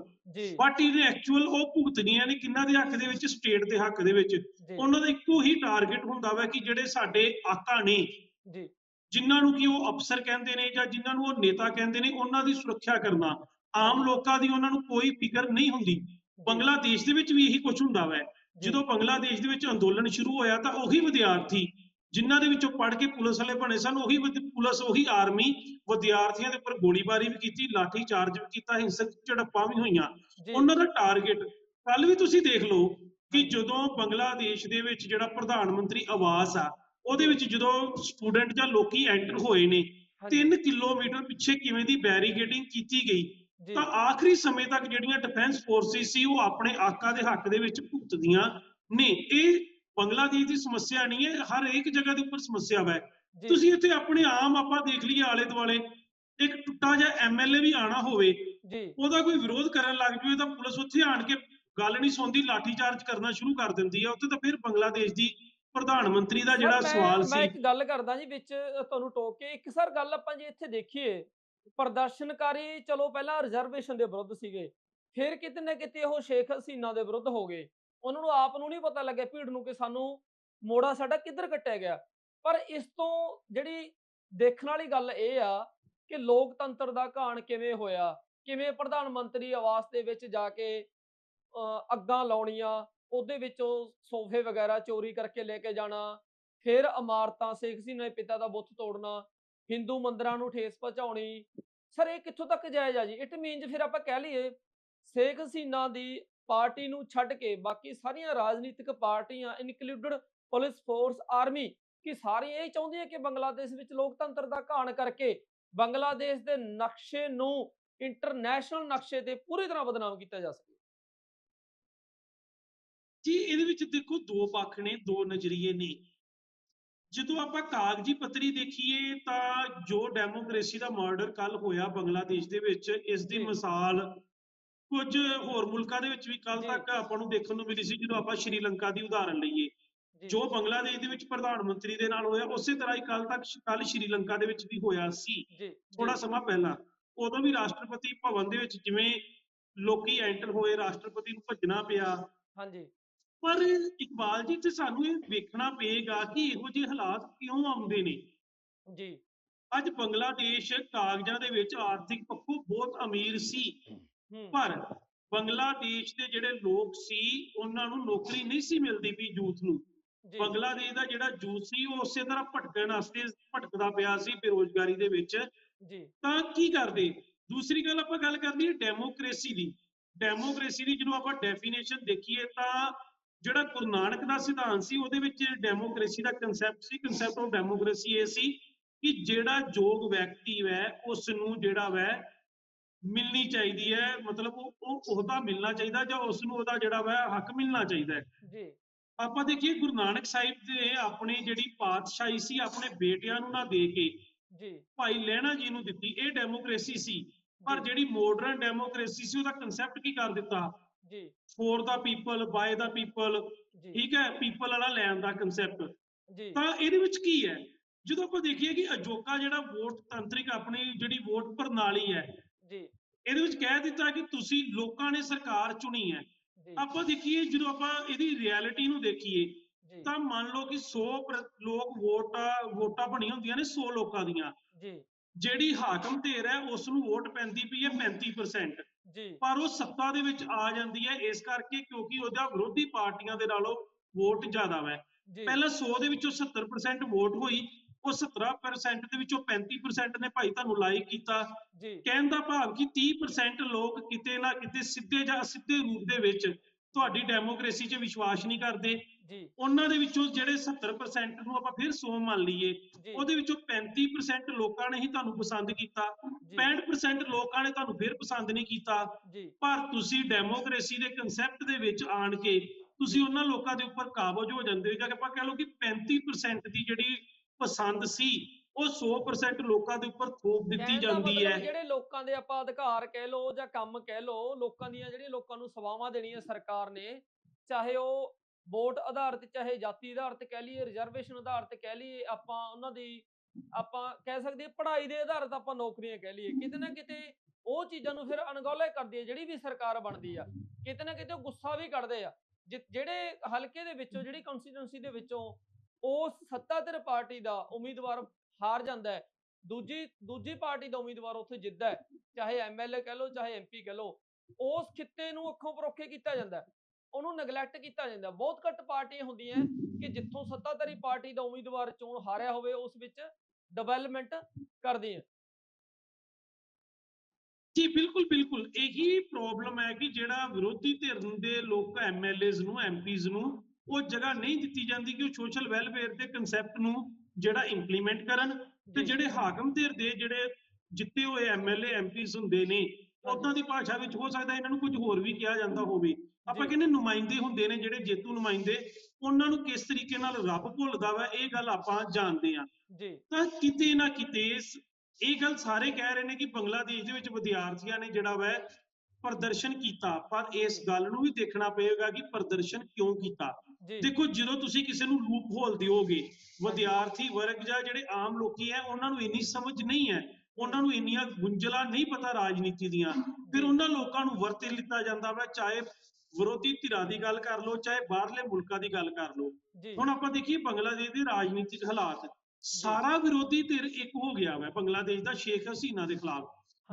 B: but ਇਹ ਐਕਚੁਅਲ ਉਹ ਭੁਗਤਣੀਆਂ ਨੇ ਕਿੰਨਾਂ ਦੇ ਹੱਕ ਦੇ ਵਿੱਚ? ਸਟੇਟ ਦੇ ਹੱਕ ਦੇ ਵਿੱਚ। ਉਹਨਾਂ ਦਾ ਇੱਕੋ ਹੀ ਟਾਰਗੇਟ ਹੁੰਦਾ ਵਾ ਕਿ ਜਿਹੜੇ ਸਾਡੇ ਆਕਾ ਨੇ
A: ਜੀ।
B: ਜਿਨ੍ਹਾਂ ਨੂੰ ਕਿ ਉਹ ਅਫਸਰ ਕਹਿੰਦੇ ਨੇ ਜਾਂ ਜਿਨ੍ਹਾਂ ਨੂੰ ਉਹ ਨੇਤਾ ਕਹਿੰਦੇ ਨੇ ਉਹਨਾਂ ਦੀ ਸੁਰੱਖਿਆ ਕਰਨਾ। ਆਮ ਲੋਕਾਂ ਦੀ ਉਹਨਾਂ ਨੂੰ ਕੋਈ ਫਿਕਰ ਨਹੀਂ ਹੁੰਦੀ। ਬੰਗਲਾਦੇਸ਼ ਦੇ ਵਿੱਚ ਵੀ ਇਹੀ ਕੁਝ ਹੁੰਦਾ ਵੈ। ਜਦੋਂ ਬੰਗਲਾਦੇਸ਼ ਦੇ ਵਿੱਚ ਅੰਦੋਲਨ ਸ਼ੁਰੂ ਹੋਇਆ ਤਾਂ ਉਹੀ ਵਿਦਿਆਰਥੀ ਜਿਨ੍ਹਾਂ ਦੇ ਵਿੱਚੋਂ ਪੜ੍ਹ ਕੇ ਪੁਲਿਸ ਵਾਲੇ ਬਣੇ ਸਨ ਉਹੀ ਪੁਲਿਸ ਉਹੀ ਆਰਮੀ ਵਿਦਿਆਰਥੀਆਂ ਦੇ ਉੱਪਰ ਗੋਲੀਬਾਰੀ ਵੀ ਕੀਤੀ ਲਾਠੀ ਚਾਰਜ ਵੀ ਕੀਤਾ ਹਿੰਸਕ ਝੜਪਾਂ ਵੀ ਹੋਈਆਂ। ਉਹਨਾਂ ਦਾ ਟਾਰਗੇਟ ਕੱਲ ਵੀ ਤੁਸੀਂ ਦੇਖ ਲਓ ਕਿ। ਜਦੋਂ ਬੰਗਲਾਦੇਸ਼ ਦੇ ਵਿੱਚ ਜਿਹੜਾ ਪ੍ਰਧਾਨ ਮੰਤਰੀ ਆਵਾਸ ਆ ਉਹਦੇ ਵਿੱਚ ਜਦੋਂ ਸਟੂਡੈਂਟ ਜਾਂ ਲੋਕੀ ਐਂਟਰ ਹੋਏ ਨੇ
A: ਹਾਂਜੀ,
B: 3 ਕਿਲੋਮੀਟਰ ਪਿੱਛੇ ਕਿਵੇਂ ਦੀ ਬੈਰੀਕੇਡਿੰਗ ਕੀਤੀ ਗਈ ਤਾਂ ਆਖਰੀ ਸਮੇਂ ਤੱਕ ਜਿਹੜੀਆਂ ਡਿਫੈਂਸ ਫੋਰਸਿਸ ਸੀ ਉਹ ਆਪਣੇ ਆਕਾ ਦੇ ਹੱਕ ਦੇ ਵਿੱਚ ਭੁਗਤਦੀਆਂ ਨੇ। ਇਹ ਬੰਗਲਾਦੇਸ਼ ਦੀ ਸਮੱਸਿਆ ਨਹੀਂ ਹੈ ਹਰ ਇੱਕ ਜਗ੍ਹਾ ਦੇ ਉੱਪਰ ਸਮੱਸਿਆ ਹੈ ਤੁਸੀਂ ਇੱਥੇ ਆਪਣੇ ਆਮ ਆਪਾਂ ਦੇਖ ਲਈਏ ਆਲੇ ਦੁਆਲੇ ਇੱਕ ਟੁੱਟਾ ਜਿਹਾ ਐਮਐਲਏ ਵੀ ਆਣਾ ਹੋਵੇ
A: ਜੀ।
B: ਉਹਦਾ ਕੋਈ ਵਿਰੋਧ ਕਰਨ ਲੱਗ ਜਾਵੇ ਤਾਂ ਪੁਲਿਸ ਉੱਥੇ ਆਣ ਕੇ ਗੱਲ ਨਹੀਂ ਸੁਣਦੀ ਲਾਠੀ ਚਾਰਜ ਕਰਨਾ ਸ਼ੁਰੂ ਕਰ ਦਿੰਦੀ ਹੈ ਉੱਥੇ ਤਾਂ ਫਿਰ ਬੰਗਲਾਦੇਸ਼ ਦੀ ਪ੍ਰਧਾਨ ਮੰਤਰੀ ਦਾ ਜਿਹੜਾ
A: ਮੈਂ-
B: ਸਵਾਲ
A: ਮੈਂ
B: ਸੀ।
A: ਇੱਕ ਗੱਲ ਕਰਦਾ ਜੀ ਵਿੱਚ ਤੁਹਾਨੂੰ ਟੋਕ ਕੇ। ਇੱਕ ਸਰ ਗੱਲ ਆਪਾਂ ਜੇ ਇੱਥੇ ਦੇਖੀਏ ਪ੍ਰਦਰਸ਼ਨਕਾਰੀ ਚਲੋ ਪਹਿਲਾਂ ਰਿਜ਼ਰਵੇਸ਼ਨ ਦੇ ਵਿਰੁੱਧ ਸੀਗੇ। ਫਿਰ ਕਿਤੇ ਨਾ ਕਿਤੇ ਉਹ ਸ਼ੇਖ ਹਸੀਨਾ ਦੇ ਵਿਰੁੱਧ ਹੋ ਗਏ। ਉਹਨਾਂ ਨੂੰ ਆਪ ਨੂੰ ਨਹੀਂ ਪਤਾ ਲੱਗਿਆ ਭੀੜ ਨੂੰ ਕਿ ਸਾਨੂੰ ਮੋੜਾ ਸਾਡਾ ਕਿੱਧਰ ਕੱਟਿਆ ਗਿਆ। ਪਰ ਇਸ ਤੋਂ ਜਿਹੜੀ ਦੇਖਣ ਵਾਲੀ ਗੱਲ ਇਹ ਆ ਕਿ ਲੋਕਤੰਤਰ ਦਾ ਘਾਣ ਕਿਵੇਂ ਹੋਇਆ, ਕਿਵੇਂ ਪ੍ਰਧਾਨ ਮੰਤਰੀ ਆਵਾਸ ਦੇ ਵਿੱਚ ਜਾ ਕੇ ਅੱਗਾਂ ਲਾਉਣੀਆਂ, ਉਹਦੇ ਵਿੱਚੋਂ ਸੋਫੇ ਵਗੈਰਾ ਚੋਰੀ ਕਰਕੇ ਲੈ ਕੇ ਜਾਣਾ, ਫਿਰ ਇਮਾਰਤਾਂ, ਸ਼ੇਖ ਹਸੀਨਾ ਦੇ ਪਿਤਾ ਦਾ ਬੁੱਤ ਤੋੜਨਾ, ਹਿੰਦੂ ਮੰਦਰਾਂ ਨੂੰ ਠੇਸ ਪਹੁੰਚਾਉਣੀ, ਸਰ ਇਹ ਕਿੱਥੋਂ ਤੱਕ ਜਾਇਜ਼ ਆ ਜੀ? ਇਟ ਮੀਨਸ ਫਿਰ ਆਪਾਂ ਕਹਿ ਲਈਏ, ਸ਼ੇਖ ਹਸੀਨਾ ਦੀ ਪਾਰਟੀ ਨੂੰ ਛੱਡ ਕੇ ਬਾਕੀ ਸਾਰੀਆਂ ਰਾਜਨੀਤਿਕ ਪਾਰਟੀਆਂ ਇਨਕਲੂਡਡ ਪੁਲਿਸ ਫੋਰਸ ਆਰਮੀ ਕਿ ਸਾਰੀਆਂ ਇਹ ਚਾਹੁੰਦੀਆਂ ਕਿ ਬੰਗਲਾਦੇਸ਼ ਵਿੱਚ ਲੋਕਤੰਤਰ ਦਾ ਘਾਣ ਕਰਕੇ ਬੰਗਲਾਦੇਸ਼ ਦੇ ਨਕਸ਼ੇ ਨੂੰ ਇੰਟਰਨੈਸ਼ਨਲ ਨਕਸ਼ੇ ਤੇ ਪੂਰੀ ਤਰ੍ਹਾਂ ਬਦਨਾਮ ਕੀਤਾ ਜਾ ਸਕੇ
B: ਜੀ ਇਹਦੇ ਵਿੱਚ ਦੇਖੋ ਦੋ ਪੱਖ ਨੇ ਦੋ ਨਜ਼ਰੀਏ ਨੇ ਜਦੋਂ ਆਪਾਂ ਕਾਗਜ਼ੀ ਪੱਤਰੀ ਦੇਖੀਏ ਤਾਂ ਜੋ ਡੈਮੋਕ੍ਰੇਸੀ ਦਾ ਮਰਡਰ ਕੱਲ ਹੋਇਆ ਬੰਗਲਾਦੇਸ਼ ਦੇ ਵਿੱਚ ਇਸ ਦੀ। ਮਿਸਾਲ ਕੁਝ ਹੋਰ ਮੁਲਕਾਂ ਦੇ ਵਿੱਚ ਵੀ ਕੱਲ। ਤੱਕ ਆਪਾਂ ਨੂੰ ਦੇਖਣ ਨੂੰ ਮਿਲੀ ਸੀ ਜਦੋਂ ਆਪਾਂ ਸ਼੍ਰੀਲੰਕਾ ਦੀ ਉਦਾਹਰਣ ਲਈਏ।
A: ਜੀ।
B: ਬੰਗਲਾਦੇਸ਼ ਦੇ ਵਿੱਚ ਪ੍ਰਧਾਨ ਮੰਤਰੀ ਦੇ ਨਾਲ ਹੋਇਆ ਉਸੇ ਤਰ੍ਹਾਂ ਹੀ ਕੱਲ ਤੱਕ ਕੱਲ ਸ਼੍ਰੀਲੰਕਾ ਦੇ ਵਿੱਚ ਵੀ ਹੋਇਆ ਸੀ। ਥੋੜਾ ਸਮਾਂ ਪਹਿਲਾਂ ਉਦੋਂ ਵੀ ਰਾਸ਼ਟਰਪਤੀ ਭਵਨ ਦੇ ਵਿੱਚ ਜਿਵੇਂ ਲੋਕੀ ਐਂਟਰ ਹੋਏ ਰਾਸ਼ਟਰਪਤੀ ਨੂੰ ਭੱਜਣਾ ਪਿਆ।
A: ਹਾਂਜੀ।
B: ਪਰ ਇਕਬਾਲ ਜੀ ਤੇ ਸਾਨੂੰ ਇਹ ਵੇਖਣਾ ਪਏਗਾ ਕਿ ਇਹੋ ਜਿਹੇ ਹਾਲਾਤ ਕਿਉਂ ਆਉਂਦੇ ਨੇ।
A: ਜੀ।
B: ਅੱਜ ਬੰਗਲਾਦੇਸ਼ ਕਾਗਜ਼ਾਂ ਦੇ ਵਿੱਚ ਆਰਥਿਕ ਪੱਖੋਂ ਬਹੁਤ ਅਮੀਰ ਸੀ। ਪਰ ਬੰਗਲਾਦੇਸ਼ ਦੇ ਜਿਹੜੇ ਲੋਕ ਸੀ ਉਹਨਾਂ ਨੂੰ ਨੌਕਰੀ ਨਹੀਂ ਸੀ ਮਿਲਦੀ ਵੀ ਯੂਥ ਨੂੰ। ਬੰਗਲਾਦੇਸ਼ ਦਾ ਜਿਹੜਾ ਯੂਥ ਸੀ ਉਹ ਉਸੇ ਤਰ੍ਹਾਂ ਭਟਕਣ ਵਾਸਤੇ ਭਟਕਦਾ ਪਿਆ ਸੀ ਬੇਰੋਜ਼ਗਾਰੀ ਦੇ ਵਿੱਚ।
A: ਜੀ।
B: ਤਾਂ ਕੀ ਕਰਦੇ? ਦੂਸਰੀ ਗੱਲ ਆਪਾਂ ਗੱਲ ਕਰਨੀ ਹੈ ਡੈਮੋਕ੍ਰੇਸੀ ਦੀ। ਡੈਮੋਕ੍ਰੇਸੀ ਦੀ ਜਦੋਂ ਆਪਾਂ ਡੈਫੀਨੇਸ਼ਨ ਦੇਖੀਏ ਤਾਂ ਜਿਹੜਾ ਗੁਰੂ ਨਾਨਕ ਦਾ ਸਿਧਾਂਤ ਸੀ ਉਹਦੇ ਵਿੱਚ ਡੈਮੋਕ੍ਰੇਸੀ ਦਾ ਕਨਸੈਪਟ ਸੀ। ਕਨਸੈਪਟ ਆਫ ਡੈਮੋਕ੍ਰੇਸੀ ਇਹ ਸੀ ਕਿ ਜਿਹੜਾ ਯੋਗ ਵਿਅਕਤੀ ਹੈ ਉਸ ਨੂੰ ਜਿਹੜਾ ਵੈ ਮਿਲਣੀ ਚਾਹੀਦੀ ਹੈ ਮਤਲਬ ਉਹ ਉਹ ਅਹੁਦਾ ਮਿਲਣਾ ਚਾਹੀਦਾ ਜਾਂ ਉਸ ਨੂੰ ਉਹਦਾ ਜਿਹੜਾ ਵੈ ਹੱਕ ਮਿਲਣਾ ਚਾਹੀਦਾ ਹੈ।
A: ਜੀ।
B: ਆਪਾਂ ਦੇਖੀਏ ਗੁਰੂ ਨਾਨਕ ਸਾਹਿਬ ਦੇ ਆਪਣੀ ਜਿਹੜੀ ਪਾਤਸ਼ਾਹੀ ਸੀ ਆਪਣੇ ਬੇਟਿਆਂ ਨੂੰ ਨਾ ਦੇ ਕੇ
A: ਜੀ।
B: ਭਾਈ ਲਹਿਣਾ ਜੀ ਨੂੰ ਦਿੱਤੀ ਇਹ ਡੈਮੋਕ੍ਰੇਸੀ ਸੀ। ਪਰ ਜਿਹੜੀ ਮਾਡਰਨ ਡੈਮੋਕ੍ਰੇਸੀ ਸੀ ਉਹਦਾ ਕਨਸੈਪਟ ਕੀ ਕਰ ਦਿੱਤਾ?
A: ਜੀ।
B: For the people by the people ਠੀਕ ਹੈ ਪੀਪਲ ਵਾਲਾ ਲੈਣ ਦਾ ਕਨਸੈਪਟ
A: ਜੀ।
B: ਤਾਂ ਇਹਦੇ ਵਿੱਚ ਕੀ ਹੈ? ਜਦੋਂ ਆਪਾਂ ਦੇਖੀਏ ਕਿ ਅਜੋਕਾ ਜਿਹੜਾ ਵੋਟ ਤੰਤਰਿਕ ਆਪਣੀ ਜਿਹੜੀ ਵੋਟ ਪ੍ਰਣਾਲੀ ਹੈ
A: ਜੀ।
B: ਇਹਦੇ ਵਿੱਚ ਕਹਿ ਦਿੱਤਾ ਕਿ ਤੁਸੀਂ ਲੋਕਾਂ ਨੇ ਸਰਕਾਰ ਚੁਣੀ ਹੈ। ਆਪਾਂ ਦੇਖੀਏ ਜਦੋਂ ਆਪਾਂ ਇਹਦੀ ਰਿਐਲਿਟੀ ਨੂੰ ਦੇਖੀਏ ਤਾਂ ਮੰਨ ਲਓ ਕਿ 100 ਪ੍ਰ- ਲੋਕ ਵੋਟ ਵੋਟਾਂ ਬਣੀਆਂ ਹੁੰਦੀਆਂ ਨੇ 100 ਲੋਕਾਂ ਦੀਆਂ।
A: ਜੀ।
B: ਜਿਹੜੀ ਹਾਕਮ ਧਿਰ ਹੈ ਉਸ ਨੂੰ ਵੋਟ ਪੈਂਦੀ ਪਈ ਹੈ 35%
A: ਜੀ।
B: ਪਰ ਉਹ ਸੱਤਾ ਦੇ ਵਿੱਚ ਆ ਜਾਂਦੀ ਹੈ ਇਸ ਕਰਕੇ ਕਿਉਂਕਿ ਉਹਦਾ ਵਿਰੋਧੀ ਪਾਰਟੀਆਂ ਦੇ ਨਾਲੋਂ ਵੋਟ ਜ਼ਿਆਦਾ ਹੈ ਪਹਿਲਾਂ 100 ਦੇ ਵਿੱਚੋਂ 70% ਵੋਟ ਹੋਈ ਉਹ 17% ਦੇ ਵਿੱਚੋਂ 35% ਨੇ ਭਾਈ ਤੁਹਾਨੂੰ ਲਾਈਕ ਕੀਤਾ। ਕਹਿਣ ਦਾ ਭਾਵ ਕਿ 30% ਲੋਕ ਕਿਤੇ ਨਾ ਕਿਤੇ ਸਿੱਧੇ ਜਾਂ ਅਸਿੱਧੇ ਰੂਪ ਦੇ ਵਿੱਚ ਤੁਹਾਡੀ ਡੈਮੋਕ੍ਰੇਸੀ 'ਚ ਵਿਸ਼ਵਾਸ ਨਹੀਂ ਕਰਦੇ। ਉਹਨਾਂ ਦੇ ਵਿੱਚੋਂ ਜਿਹੜੇ 70% ਨੂੰ ਆਪਾਂ ਫਿਰ 100 ਮੰਨ ਲਈਏ ਉਹਦੇ ਵਿੱਚੋਂ 35% ਲੋਕਾਂ ਨੇ ਹੀ ਤੁਹਾਨੂੰ ਪਸੰਦ ਕੀਤਾ।
A: ਜੀ।
B: 65% ਲੋਕਾਂ ਨੇ ਤੁਹਾਨੂੰ ਫਿਰ ਪਸੰਦ ਨਹੀਂ ਕੀਤਾ। ਪਰ ਤੁਸੀਂ ਡੈਮੋਕ੍ਰੇਸੀ ਦੇ ਕਨਸੈਪਟ ਦੇ ਵਿੱਚ ਆਣ ਕੇ ਤੁਸੀਂ ਉਹਨਾਂ ਲੋਕਾਂ ਦੇ ਉੱਪਰ ਕਾਬਜ ਹੋ ਜਾਂਦੇ ਹੋ। ਜਾਂ ਆਪਾਂ ਕਹਿ ਲਓ ਕਿ 35% ਦੀ ਜਿਹੜੀ ਪਸੰਦ ਸੀ ਉਹ 100% ਲੋਕਾਂ ਦੇ ਉੱਪਰ ਥੋਪ ਦਿੱਤੀ ਜਾਂਦੀ ਹੈ।
A: ਜਿਹੜੇ ਲੋਕਾਂ ਦੇ ਆਪਾਂ ਅਧਿਕਾਰ ਕਹਿ ਲੋ ਜਾਂ ਕੰਮ ਕਹਿ ਲੋ ਲੋਕਾਂ ਦੀਆਂ ਜਿਹੜੀਆਂ ਲੋਕਾਂ ਨੂੰ ਸੇਵਾਵਾਂ ਦੇਣੀਆਂ ਸਰਕਾਰ ਨੇ ਚਾਹੇ ਉਹ ਵੋਟ ਆਧਾਰਿਤ ਚਾਹੇ ਜਾਤੀ ਆਧਾਰਿਤ ਕਹਿ ਲਈਏ ਰਿਜ਼ਰਵੇਸ਼ਨ ਆਧਾਰਿਤ ਕਹਿ ਲਈਏ ਆਪਾਂ ਉਹਨਾਂ ਦੀ ਆਪਾਂ ਕਹਿ ਸਕਦੇ ਪੜ੍ਹਾਈ ਦੇ ਆਧਾਰਿਤ ਆਪਾਂ ਨੌਕਰੀਆਂ ਕਹਿ ਲਈਏ। ਕਿਤੇ ਨਾ ਕਿਤੇ ਉਹ ਚੀਜ਼ਾਂ ਨੂੰ ਫਿਰ ਅਣਗੌਲੇ ਕਰਦੀ ਹੈ ਜਿਹੜੀ ਵੀ ਸਰਕਾਰ ਬਣਦੀ ਆ। ਕਿਤੇ ਨਾ ਕਿਤੇ ਉਹ ਗੁੱਸਾ ਵੀ ਕੱਢਦੇ ਆ। ਜਿਹੜੇ ਹਲਕੇ ਦੇ ਵਿੱਚੋਂ ਜਿਹੜੀ ਕਨਸਟੀਟਿਊਂਸੀ ਦੇ ਵਿੱਚੋਂ ਉਸ ਸੱਤਾਧਰ ਪਾਰਟੀ ਦਾ ਉਮੀਦਵਾਰ ਹਾਰ ਜਾਂਦਾ ਹੈ। ਦੂਜੀ ਦੂਜੀ ਪਾਰਟੀ ਦਾ ਉਮੀਦਵਾਰ ਉੱਥੇ ਜਿੱਤਦਾ ਹੈ। ਚਾਹੇ ਐਮਐਲਏ ਕਹਿ ਲਓ, ਚਾਹੇ ਐਮਪੀ ਕਹਿ ਲਓ, ਉਸ ਖਿੱਤੇ ਨੂੰ ਅੱਖੋਂ ਪਰੋਖੇ ਕੀਤਾ ਜਾਂਦਾ ਹੈ। ਉਹਨੂੰ ਨੈਗਲੈਕਟ ਕੀਤਾ ਜਾਂਦਾ ਬਹੁਤ ਘੱਟ ਪਾਰਟੀਆਂ ਹੁੰਦੀਆਂ ਕਿ ਜਿੱਥੋਂ ਸੱਤਾਧਾਰੀ ਪਾਰਟੀ ਦਾ ਉਮੀਦਵਾਰ ਚੋਣ ਹਾਰਿਆ ਹੋਵੇ, ਉਸ ਵਿੱਚ ਡਿਵੈਲਪਮੈਂਟ ਕਰਦੀਆਂ।
B: ਜੀ, ਬਿਲਕੁਲ ਬਿਲਕੁਲ। ਇਹੀ ਪ੍ਰੋਬਲਮ ਹੈ ਕਿ ਜਿਹੜਾ ਵਿਰੋਧੀ ਧਿਰ ਦੇ ਲੋਕ ਐਮਐਲਏਜ਼ ਨੂੰ ਐਮਪੀਜ਼ ਨੂੰ ਉਹ ਜਗ੍ਹਾ ਨਹੀਂ ਦਿੱਤੀ ਜਾਂਦੀ ਕਿ ਉਹ ਸੋਸ਼ਲ ਵੈਲਫੇਅਰ ਦੇ ਕਨਸੈਪਟ ਨੂੰ ਜਿਹੜਾ ਇੰਪਲੀਮੈਂਟ ਕਰਨ ਤੇ ਜਿਹੜੇ ਹਾਕਮ ਧਿਰ ਦੇ ਜਿਹੜੇ ਜਿੱਤੇ ਹੋਏ ਐਮਐਲਏ ਐਮਪੀਜ਼ ਹੁੰਦੇ ਨੇ ਉਦਾਂ ਦੀ ਭਾਸ਼ਾ ਵਿੱਚ ਹੋ ਸਕਦਾ ਇਹਨਾਂ ਨੂੰ ਕੁਝ ਹੋਰ ਵੀ ਕਿਹਾ ਜਾਂਦਾ ਹੋਵੇ। ਆਪਾਂ। ਕਹਿੰਦੇ ਨੁਮਾਇੰਦੇ ਹੁੰਦੇ ਨੇ ਜਿਹੜੇ ਜੇਤੂ ਨੁਮਾਇੰਦੇ ਉਹਨਾਂ ਨੂੰ ਕਿਸ ਤਰੀਕੇ ਨਾਲ ਰੱਬ ਭੁੱਲਦਾ ਵਾ ਇਹ ਗੱਲ ਆਪਾਂ ਜਾਣਦੇ ਹਾਂ।
A: ਜੀ।
B: ਤਾਂ ਕਿਤੇ ਨਾ ਕਿਤੇ ਇਹ ਗੱਲ ਸਾਰੇ ਕਹਿ ਰਹੇ ਨੇ ਕਿ ਬੰਗਲਾਦੇਸ਼ ਦੇ ਵਿੱਚ ਵਿਦਿਆਰਥੀਆਂ ਨੇ ਜਿਹੜਾ ਵੈ ਪ੍ਰਦਰਸ਼ਨ ਕੀਤਾ। ਪਰ ਇਸ ਗੱਲ ਨੂੰ ਵੀ ਦੇਖਣਾ ਪਏਗਾ ਕਿ ਪ੍ਰਦਰਸ਼ਨ ਕਿਉਂ ਕੀਤਾ। ਦੇਖੋ ਜਦੋਂ ਤੁਸੀਂ ਕਿਸੇ ਨੂੰ ਲੂਪ ਹੋਲ ਦਿਓਗੇ ਵਿਦਿਆਰਥੀ ਵਰਗ ਜਾਂ ਜਿਹੜੇ ਆਮ ਲੋਕੀ ਹੈ ਉਹਨਾਂ ਨੂੰ ਇੰਨੀ ਸਮਝ ਨਹੀਂ ਹੈ। ਉਹਨਾਂ ਨੂੰ ਇੰਨੀਆਂ ਗੁੰਝਲਾਂ ਨਹੀਂ ਪਤਾ ਰਾਜਨੀਤੀ ਦੀਆਂ। ਫਿਰ। ਉਹਨਾਂ ਲੋਕਾਂ ਨੂੰ ਵਰਤੇ ਲਿੱਤਾ ਜਾਂਦਾ ਵਾ ਚਾਹੇ ਵਿਰੋਧੀ ਧਿਰਾਂ ਦੀ ਗੱਲ ਕਰ ਲਓ ਚਾਹੇ ਬਾਹਰਲੇ ਮੁਲਕਾਂ ਦੀ ਗੱਲ ਕਰ ਲਓ। ਹੁਣ ਆਪਾਂ ਦੇਖੀਏ ਬੰਗਲਾਦੇਸ਼ ਦੇ ਰਾਜਨੀਤਿਕ ਹਾਲਾਤ। ਸਾਰਾ ਵਿਰੋਧੀ ਧਿਰ ਇੱਕ ਹੋ ਗਿਆ ਵਾ ਬੰਗਲਾਦੇਸ਼ ਦਾ ਸ਼ੇਖ ਹਸੀਨਾ ਦੇ ਖਿਲਾਫ।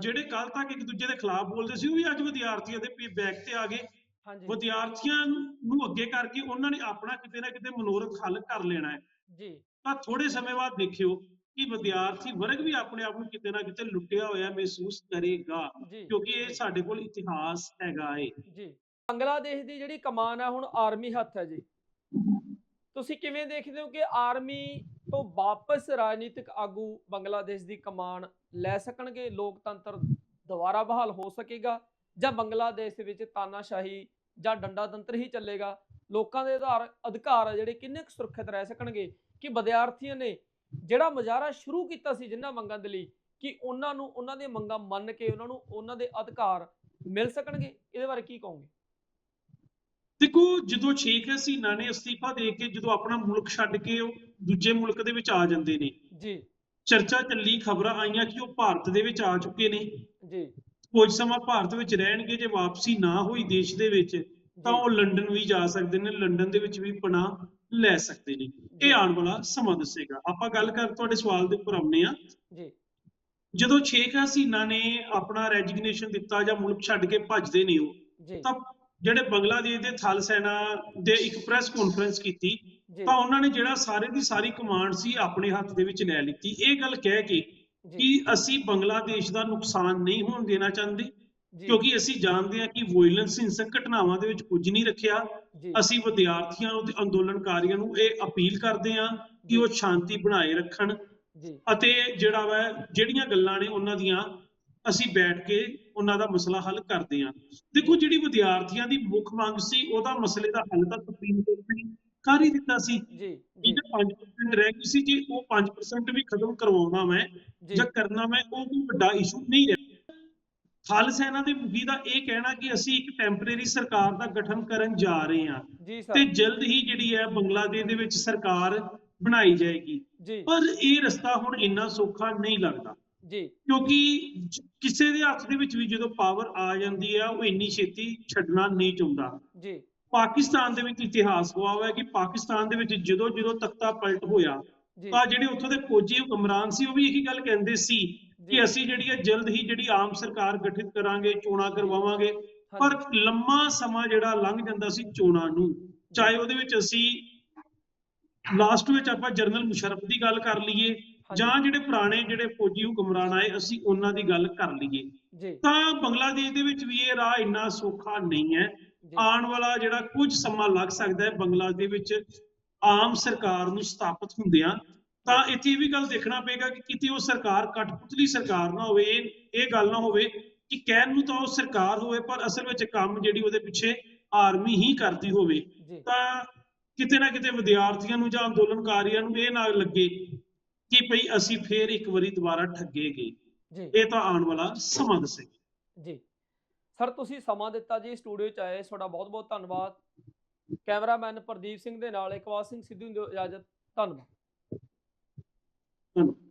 B: ਜਿਹੜੇ ਕੱਲ ਤੱਕ ਇੱਕ ਦੂਜੇ ਦੇ ਖਿਲਾਫ ਬੋਲਦੇ ਸੀ ਉਹ ਵੀ ਅੱਜ ਵਿਦਿਆਰਥੀਆਂ ਦੇ ਬੈਕ ਤੇ ਆ ਗਏ। ਵਿਦਿਆਰਥੀਆਂ ਨੂੰ ਅੱਗੇ ਕਰਕੇ ਉਹਨਾਂ ਨੇ ਆਪਣਾ ਕਿਤੇ ਨਾ ਕਿਤੇ ਮਨੋਰਥ ਹੱਲ ਕਰ ਲੈਣਾ ਹੈ।
A: ਜੀ।
B: ਤਾਂ ਥੋੜੇ ਸਮੇਂ ਬਾਅਦ ਦੇਖਿਓ ਕਿ ਵਿਦਿਆਰਥੀ ਵਰਗ ਵੀ ਆਪਣੇ ਆਪ ਨੂੰ ਕਿਤੇ ਨਾ ਕਿਤੇ ਲੁੱਟਿਆ ਹੋਇਆ ਮਹਿਸੂਸ ਕਰੇਗਾ ਕਿਉਂਕਿ ਇਹ ਸਾਡੇ ਕੋਲ ਇਤਿਹਾਸ ਹੈਗਾ ਏ।
A: ਜੀ। ਬੰਗਲਾਦੇਸ਼ ਦੀ ਜਿਹੜੀ ਕਮਾਨ ਹੈ ਹੁਣ ਆਰਮੀ ਹੱਥ ਹੈ ਜੀ। ਤੁਸੀਂ ਕਿਵੇਂ ਦੇਖਦੇ ਹੋ ਕਿ ਆਰਮੀ ਤੋਂ ਵਾਪਸ ਰਾਜਨੀਤਿਕ ਆਗੂ ਬੰਗਲਾਦੇਸ਼ ਦੀ ਕਮਾਨ ਲੈ ਸਕਣਗੇ? ਲੋਕਤੰਤਰ ਦੁਬਾਰਾ ਬਹਾਲ ਹੋ ਸਕੇਗਾ? ਜਾਂ ਬੰਗਲਾਦੇਸ਼ ਦੇ ਵਿੱਚ ਤਾਨਾਸ਼ਾਹੀ ਜਾਂ ਡੰਡਾ ਤੰਤਰ ਹੀ ਚੱਲੇਗਾ ਲੋਕਾਂ ਦੇ ਆਧਾਰ ਅਧਿਕਾਰ ਆ ਜਿਹੜੇ ਕਿੰਨੇ ਕੁ ਸੁਰੱਖਿਅਤ ਰਹਿ ਸਕਣਗੇ ਕਿ ਵਿਦਿਆਰਥੀਆਂ ਨੇ ਜਿਹੜਾ ਮੁਜ਼ਾਹਰਾ ਸ਼ੁਰੂ ਕੀਤਾ ਸੀ ਜਿਨ੍ਹਾਂ ਮੰਗਾਂ ਦੇ ਲਈ ਕਿ ਉਹਨਾਂ ਨੂੰ ਉਹਨਾਂ ਦੀਆਂ ਮੰਗਾਂ ਮੰਨ ਕੇ ਉਹਨਾਂ ਨੂੰ ਉਹਨਾਂ ਦੇ ਅਧਿਕਾਰ ਮਿਲ ਸਕਣਗੇ? ਇਹਦੇ ਬਾਰੇ ਕੀ ਕਹੋਗੇ?
B: ਦੇਖੋ ਜਦੋਂ ਸ਼ੇਖ ਹਸੀਨਾ ਨੇ ਅਸਤੀਫਾ ਦੇ ਕੇ ਜਦੋਂ ਆਪਣਾ ਮੁਲਕ ਛੱਡ ਕੇ ਉਹ ਦੂਜੇ ਮੁਲਕ ਦੇ ਵਿੱਚ ਆ ਜਾਂਦੇ ਨੇ।
A: ਜੀ।
B: ਚਰਚਾ ਚੱਲੀ ਖਬਰਾਂ ਆਈਆਂ ਕਿ ਉਹ ਭਾਰਤ ਦੇ ਵਿੱਚ ਆ ਚੁੱਕੇ ਨੇ।
A: ਜੀ।
B: ਕੁਝ ਸਮਾਂ ਭਾਰਤ ਵਿੱਚ ਰਹਿਣਗੇ ਜੇ ਵਾਪਸੀ ਨਾ ਹੋਈ ਦੇਸ਼ ਦੇ ਵਿੱਚ ਤਾਂ ਉਹ ਲੰਡਨ ਵੀ ਜਾ ਸਕਦੇ ਨੇ ਲੰਡਨ ਦੇ ਵਿੱਚ ਵੀ ਪਨਾਹ ਲੈ ਸਕਦੇ ਨੇ। ਇਹ ਆਉਣ ਵਾਲਾ ਸਮਾਂ ਦੱਸੇਗਾ। ਆਪਾਂ ਗੱਲ ਕਰ ਤੁਹਾਡੇ ਸਵਾਲ ਦੇ ਉੱਪਰ ਆਉਂਦੇ ਆ
A: ਜੀ।
B: ਜਦੋਂ ਸ਼ੇਖ ਹਸੀਨਾ ਨੇ ਆਪਣਾ ਰੈਜਿਗਨੇਸ਼ਨ ਦਿੱਤਾ ਜਾਂ ਮੁਲਕ ਛੱਡ ਕੇ ਭੱਜਦੇ ਨੇ ਉਹ ਤਾਂ ਜਿਹੜੇ ਬੰਗਲਾਦੇਸ਼ ਦੇ ਥਲ ਸੈਨਾ ਦੇ ਇੱਕ ਪ੍ਰੈਸ ਕਾਨਫਰੰਸ ਕੀਤੀ ਤਾਂ ਉਹਨਾਂ ਨੇ ਜਿਹੜਾ ਸਾਰੇ ਦੀ ਸਾਰੀ ਕਮਾਂਡ ਸੀ ਆਪਣੇ ਹੱਥ ਦੇ ਵਿੱਚ ਲੈ ਲਿੱਤੀ। ਇਹ ਗੱਲ ਕਹਿ ਕੇ ਕਿ ਅਸੀਂ ਬੰਗਲਾਦੇਸ਼ ਦਾ ਨੁਕਸਾਨ ਨਹੀਂ ਹੋਣ ਦੇਣਾ ਚਾਹੁੰਦੇ ਕਿਉਂਕਿ ਅਸੀਂ ਜਾਣਦੇ ਹਾਂ ਕਿ ਵਾਇਲੈਂਸ ਹਿੰਸਕ ਘਟਨਾਵਾਂ ਦੇ ਵਿੱਚ ਕੁਝ ਨਹੀਂ ਰੱਖਿਆ। ਅਸੀਂ ਵਿਦਿਆਰਥੀਆਂ ਨੂੰ ਤੇ ਅੰਦੋਲਨਕਾਰੀਆਂ ਨੂੰ ਇਹ ਅਪੀਲ ਕਰਦੇ ਹਾਂ ਕਿ ਉਹ ਸ਼ਾਂਤੀ ਬਣਾਏ ਰੱਖਣ
A: ਜੀ।
B: ਅਤੇ ਜਿਹੜਾ ਵਾ ਜਿਹੜੀਆਂ ਗੱਲਾਂ ਨੇ ਉਹਨਾਂ ਦੀਆਂ ਅਸੀਂ ਬੈਠ ਕੇ ਉਹਨਾਂ ਦਾ ਮਸਲਾ ਹੱਲ ਕਰਦੇ ਹਾਂ। ਦੇਖੋ ਜਿਹੜੀ ਵਿਦਿਆਰਥੀਆਂ ਦੀ ਮੁੱਖ ਮੰਗ ਸੀ ਉਹਦਾ ਮਸਲੇ ਦਾ ਹੱਲ ਤਾਂ ਸੁਪਰੀਮ ਕੋਰਟ ਨੇ ਕਰ ਹੀ ਦਿੱਤਾ ਸੀ।
A: ਜੀ ਜੀ।
B: ਜਿਹਦੇ 5% ਰਹਿ ਗਈ ਸੀ ਜੇ। ਉਹ 5% ਵੀ ਖਤਮ ਕਰਵਾਉਣਾ ਮੈਂ
A: ਜੀ।
B: ਕਰਨਾ ਮੈਂ ਉਹ ਕੋਈ ਵੱਡਾ ਇਸ਼ੂ ਨਹੀਂ ਹੈ ਥਲ ਸੈਨਾ ਦੇ ਮੁਖੀ ਦਾ ਇਹ ਕਹਿਣਾ ਕਿ ਅਸੀਂ ਇੱਕ ਟੈਂਪਰੇਰੀ ਸਰਕਾਰ ਦਾ ਗਠਨ ਕਰਨ ਜਾ ਰਹੇ ਹਾਂ। ਤੇ ਜਲਦ ਹੀ ਜਿਹੜੀ ਹੈ ਬੰਗਲਾਦੇਸ਼ ਦੇ ਵਿੱਚ ਸਰਕਾਰ ਬਣਾਈ ਜਾਏਗੀ। ਪਰ ਇਹ ਰਸਤਾ ਹੁਣ ਇੰਨਾ ਸੌਖਾ ਨਹੀਂ ਲੱਗਦਾ।
A: ਜੀ।
B: ਕਿਉਂਕਿ ਕਿਸੇ ਦੇ ਹੱਥ ਦੇ ਵਿੱਚ ਵੀ ਜਦੋਂ ਪਾਵਰ ਆ ਜਾਂਦੀ ਹੈ ਉਹ ਇੰਨੀ ਛੇਤੀ ਛੱਡਣਾ ਨਹੀਂ ਚਾਹੁੰਦਾ।
A: ਜੀ।
B: ਪਾਕਿਸਤਾਨ ਦੇ ਵਿੱਚ ਇਤਿਹਾਸ ਗਵਾਹ ਹੋਇਆ ਕਿ ਪਾਕਿਸਤਾਨ ਦੇ ਵਿੱਚ ਜਦੋਂ ਜਦੋਂ ਤਖਤਾ ਪਲਟ ਹੋਇਆ ਤਾਂ ਜਿਹੜੇ ਉੱਥੋਂ ਦੇ ਫੌਜੀ ਹੁਕਮਰਾਨ ਸੀ ਉਹ ਵੀ ਇਹੀ ਗੱਲ ਕਹਿੰਦੇ ਸੀ। ਕਿ ਅਸੀਂ ਜਿਹੜੀ ਹੈ ਜਲਦ ਹੀ ਜਿਹੜੀ ਆਮ ਸਰਕਾਰ ਗਠਿਤ ਕਰਾਂਗੇ ਚੋਣਾਂ ਕਰਵਾਵਾਂਗੇ। ਪਰ ਲੰਮਾ ਸਮਾਂ ਜਿਹੜਾ ਲੰਘ ਜਾਂਦਾ ਸੀ ਚੋਣਾਂ ਨੂੰ ਚਾਹੇ ਉਹਦੇ ਵਿੱਚ ਅਸੀਂ ਲਾਸਟ ਵਿੱਚ ਆਪਾਂ ਜਨਰਲ ਮੁਸ਼ਰਫ ਦੀ ਗੱਲ ਕਰ ਲਈਏ ਜਾਂ ਜਿਹੜੇ ਪੁਰਾਣੇ ਜਿਹੜੇ ਫੌਜੀ ਹੁਕਮਰਾਨ ਆਏ ਅਸੀਂ ਉਹਨਾਂ ਦੀ ਗੱਲ ਕਰ ਲਈਏ। ਤਾਂ ਬੰਗਲਾਦੇਸ਼ ਦੇ ਵਿੱਚ ਵੀ ਇਹ ਰਾਹ ਇੰਨਾ ਸੌਖਾ ਨਹੀਂ ਹੈ ਆਉਣ ਵਾਲਾ ਜਿਹੜਾ ਕੁਝ ਸਮਾਂ ਲੱਗ ਸਕਦਾ ਹੈ ਬੰਗਲਾਦੇਸ਼ ਵਿੱਚ ਆਮ ਸਰਕਾਰ ਨੂੰ ਸਥਾਪਿਤ ਹੁੰਦਿਆਂ ਤਾਂ ਇੱਥੇ ਇਹ ਵੀ ਗੱਲ ਦੇਖਣਾ ਪਏਗਾ ਕਿ ਕਿਤੇ ਉਹ ਸਰਕਾਰ ਕਠਪੁਤਲੀ ਸਰਕਾਰ ਨਾ ਹੋਵੇ ਇਹ ਗੱਲ ਨਾ ਹੋਵੇ ਕਿ ਕਹਿਣ ਨੂੰ ਤਾਂ ਉਹ ਸਰਕਾਰ ਹੋਵੇ ਪਰ ਅਸਲ ਵਿੱਚ ਕੰਮ ਜਿਹੜੀ ਉਹਦੇ ਪਿੱਛੇ ਆਰਮੀ ਹੀ ਕਰਦੀ ਹੋਵੇ। ਤਾਂ ਕਿਤੇ ਨਾ ਕਿਤੇ ਵਿਦਿਆਰਥੀਆਂ ਨੂੰ ਜਾਂ ਅੰਦੋਲਨਕਾਰੀਆਂ ਨੂੰ ਇਹ ਨਾ ਲੱਗੇ ਕਿ ਭਈ ਅਸੀਂ ਫੇਰ ਇੱਕ ਵਾਰੀ ਦੁਬਾਰਾ ਠੱਗੇ ਗਏ ਇਹ ਤਾਂ ਆਉਣ ਵਾਲਾ ਸਮਾਂ ਦੱਸੇਗਾ।
A: ਜੀ। ਸਰ ਤੁਸੀਂ ਸਮਾਂ ਦਿੱਤਾ ਜੀ ਸਟੂਡੀਓ ਚ ਆਏ, ਤੁਹਾਡਾ ਬਹੁਤ ਬਹੁਤ ਧੰਨਵਾਦ। ਕੈਮਰਾਮੈਨ ਪ੍ਰਦੀਪ ਸਿੰਘ ਦੇ ਨਾਲ ਇਕਵਾਲ ਸਿੰਘ ਸਿੱਧੂ ਨੂੰ ਦਿਓ ਇਜਾਜ਼ਤ, ਧੰਨਵਾਦ।
B: ਧੰਨਵਾਦ।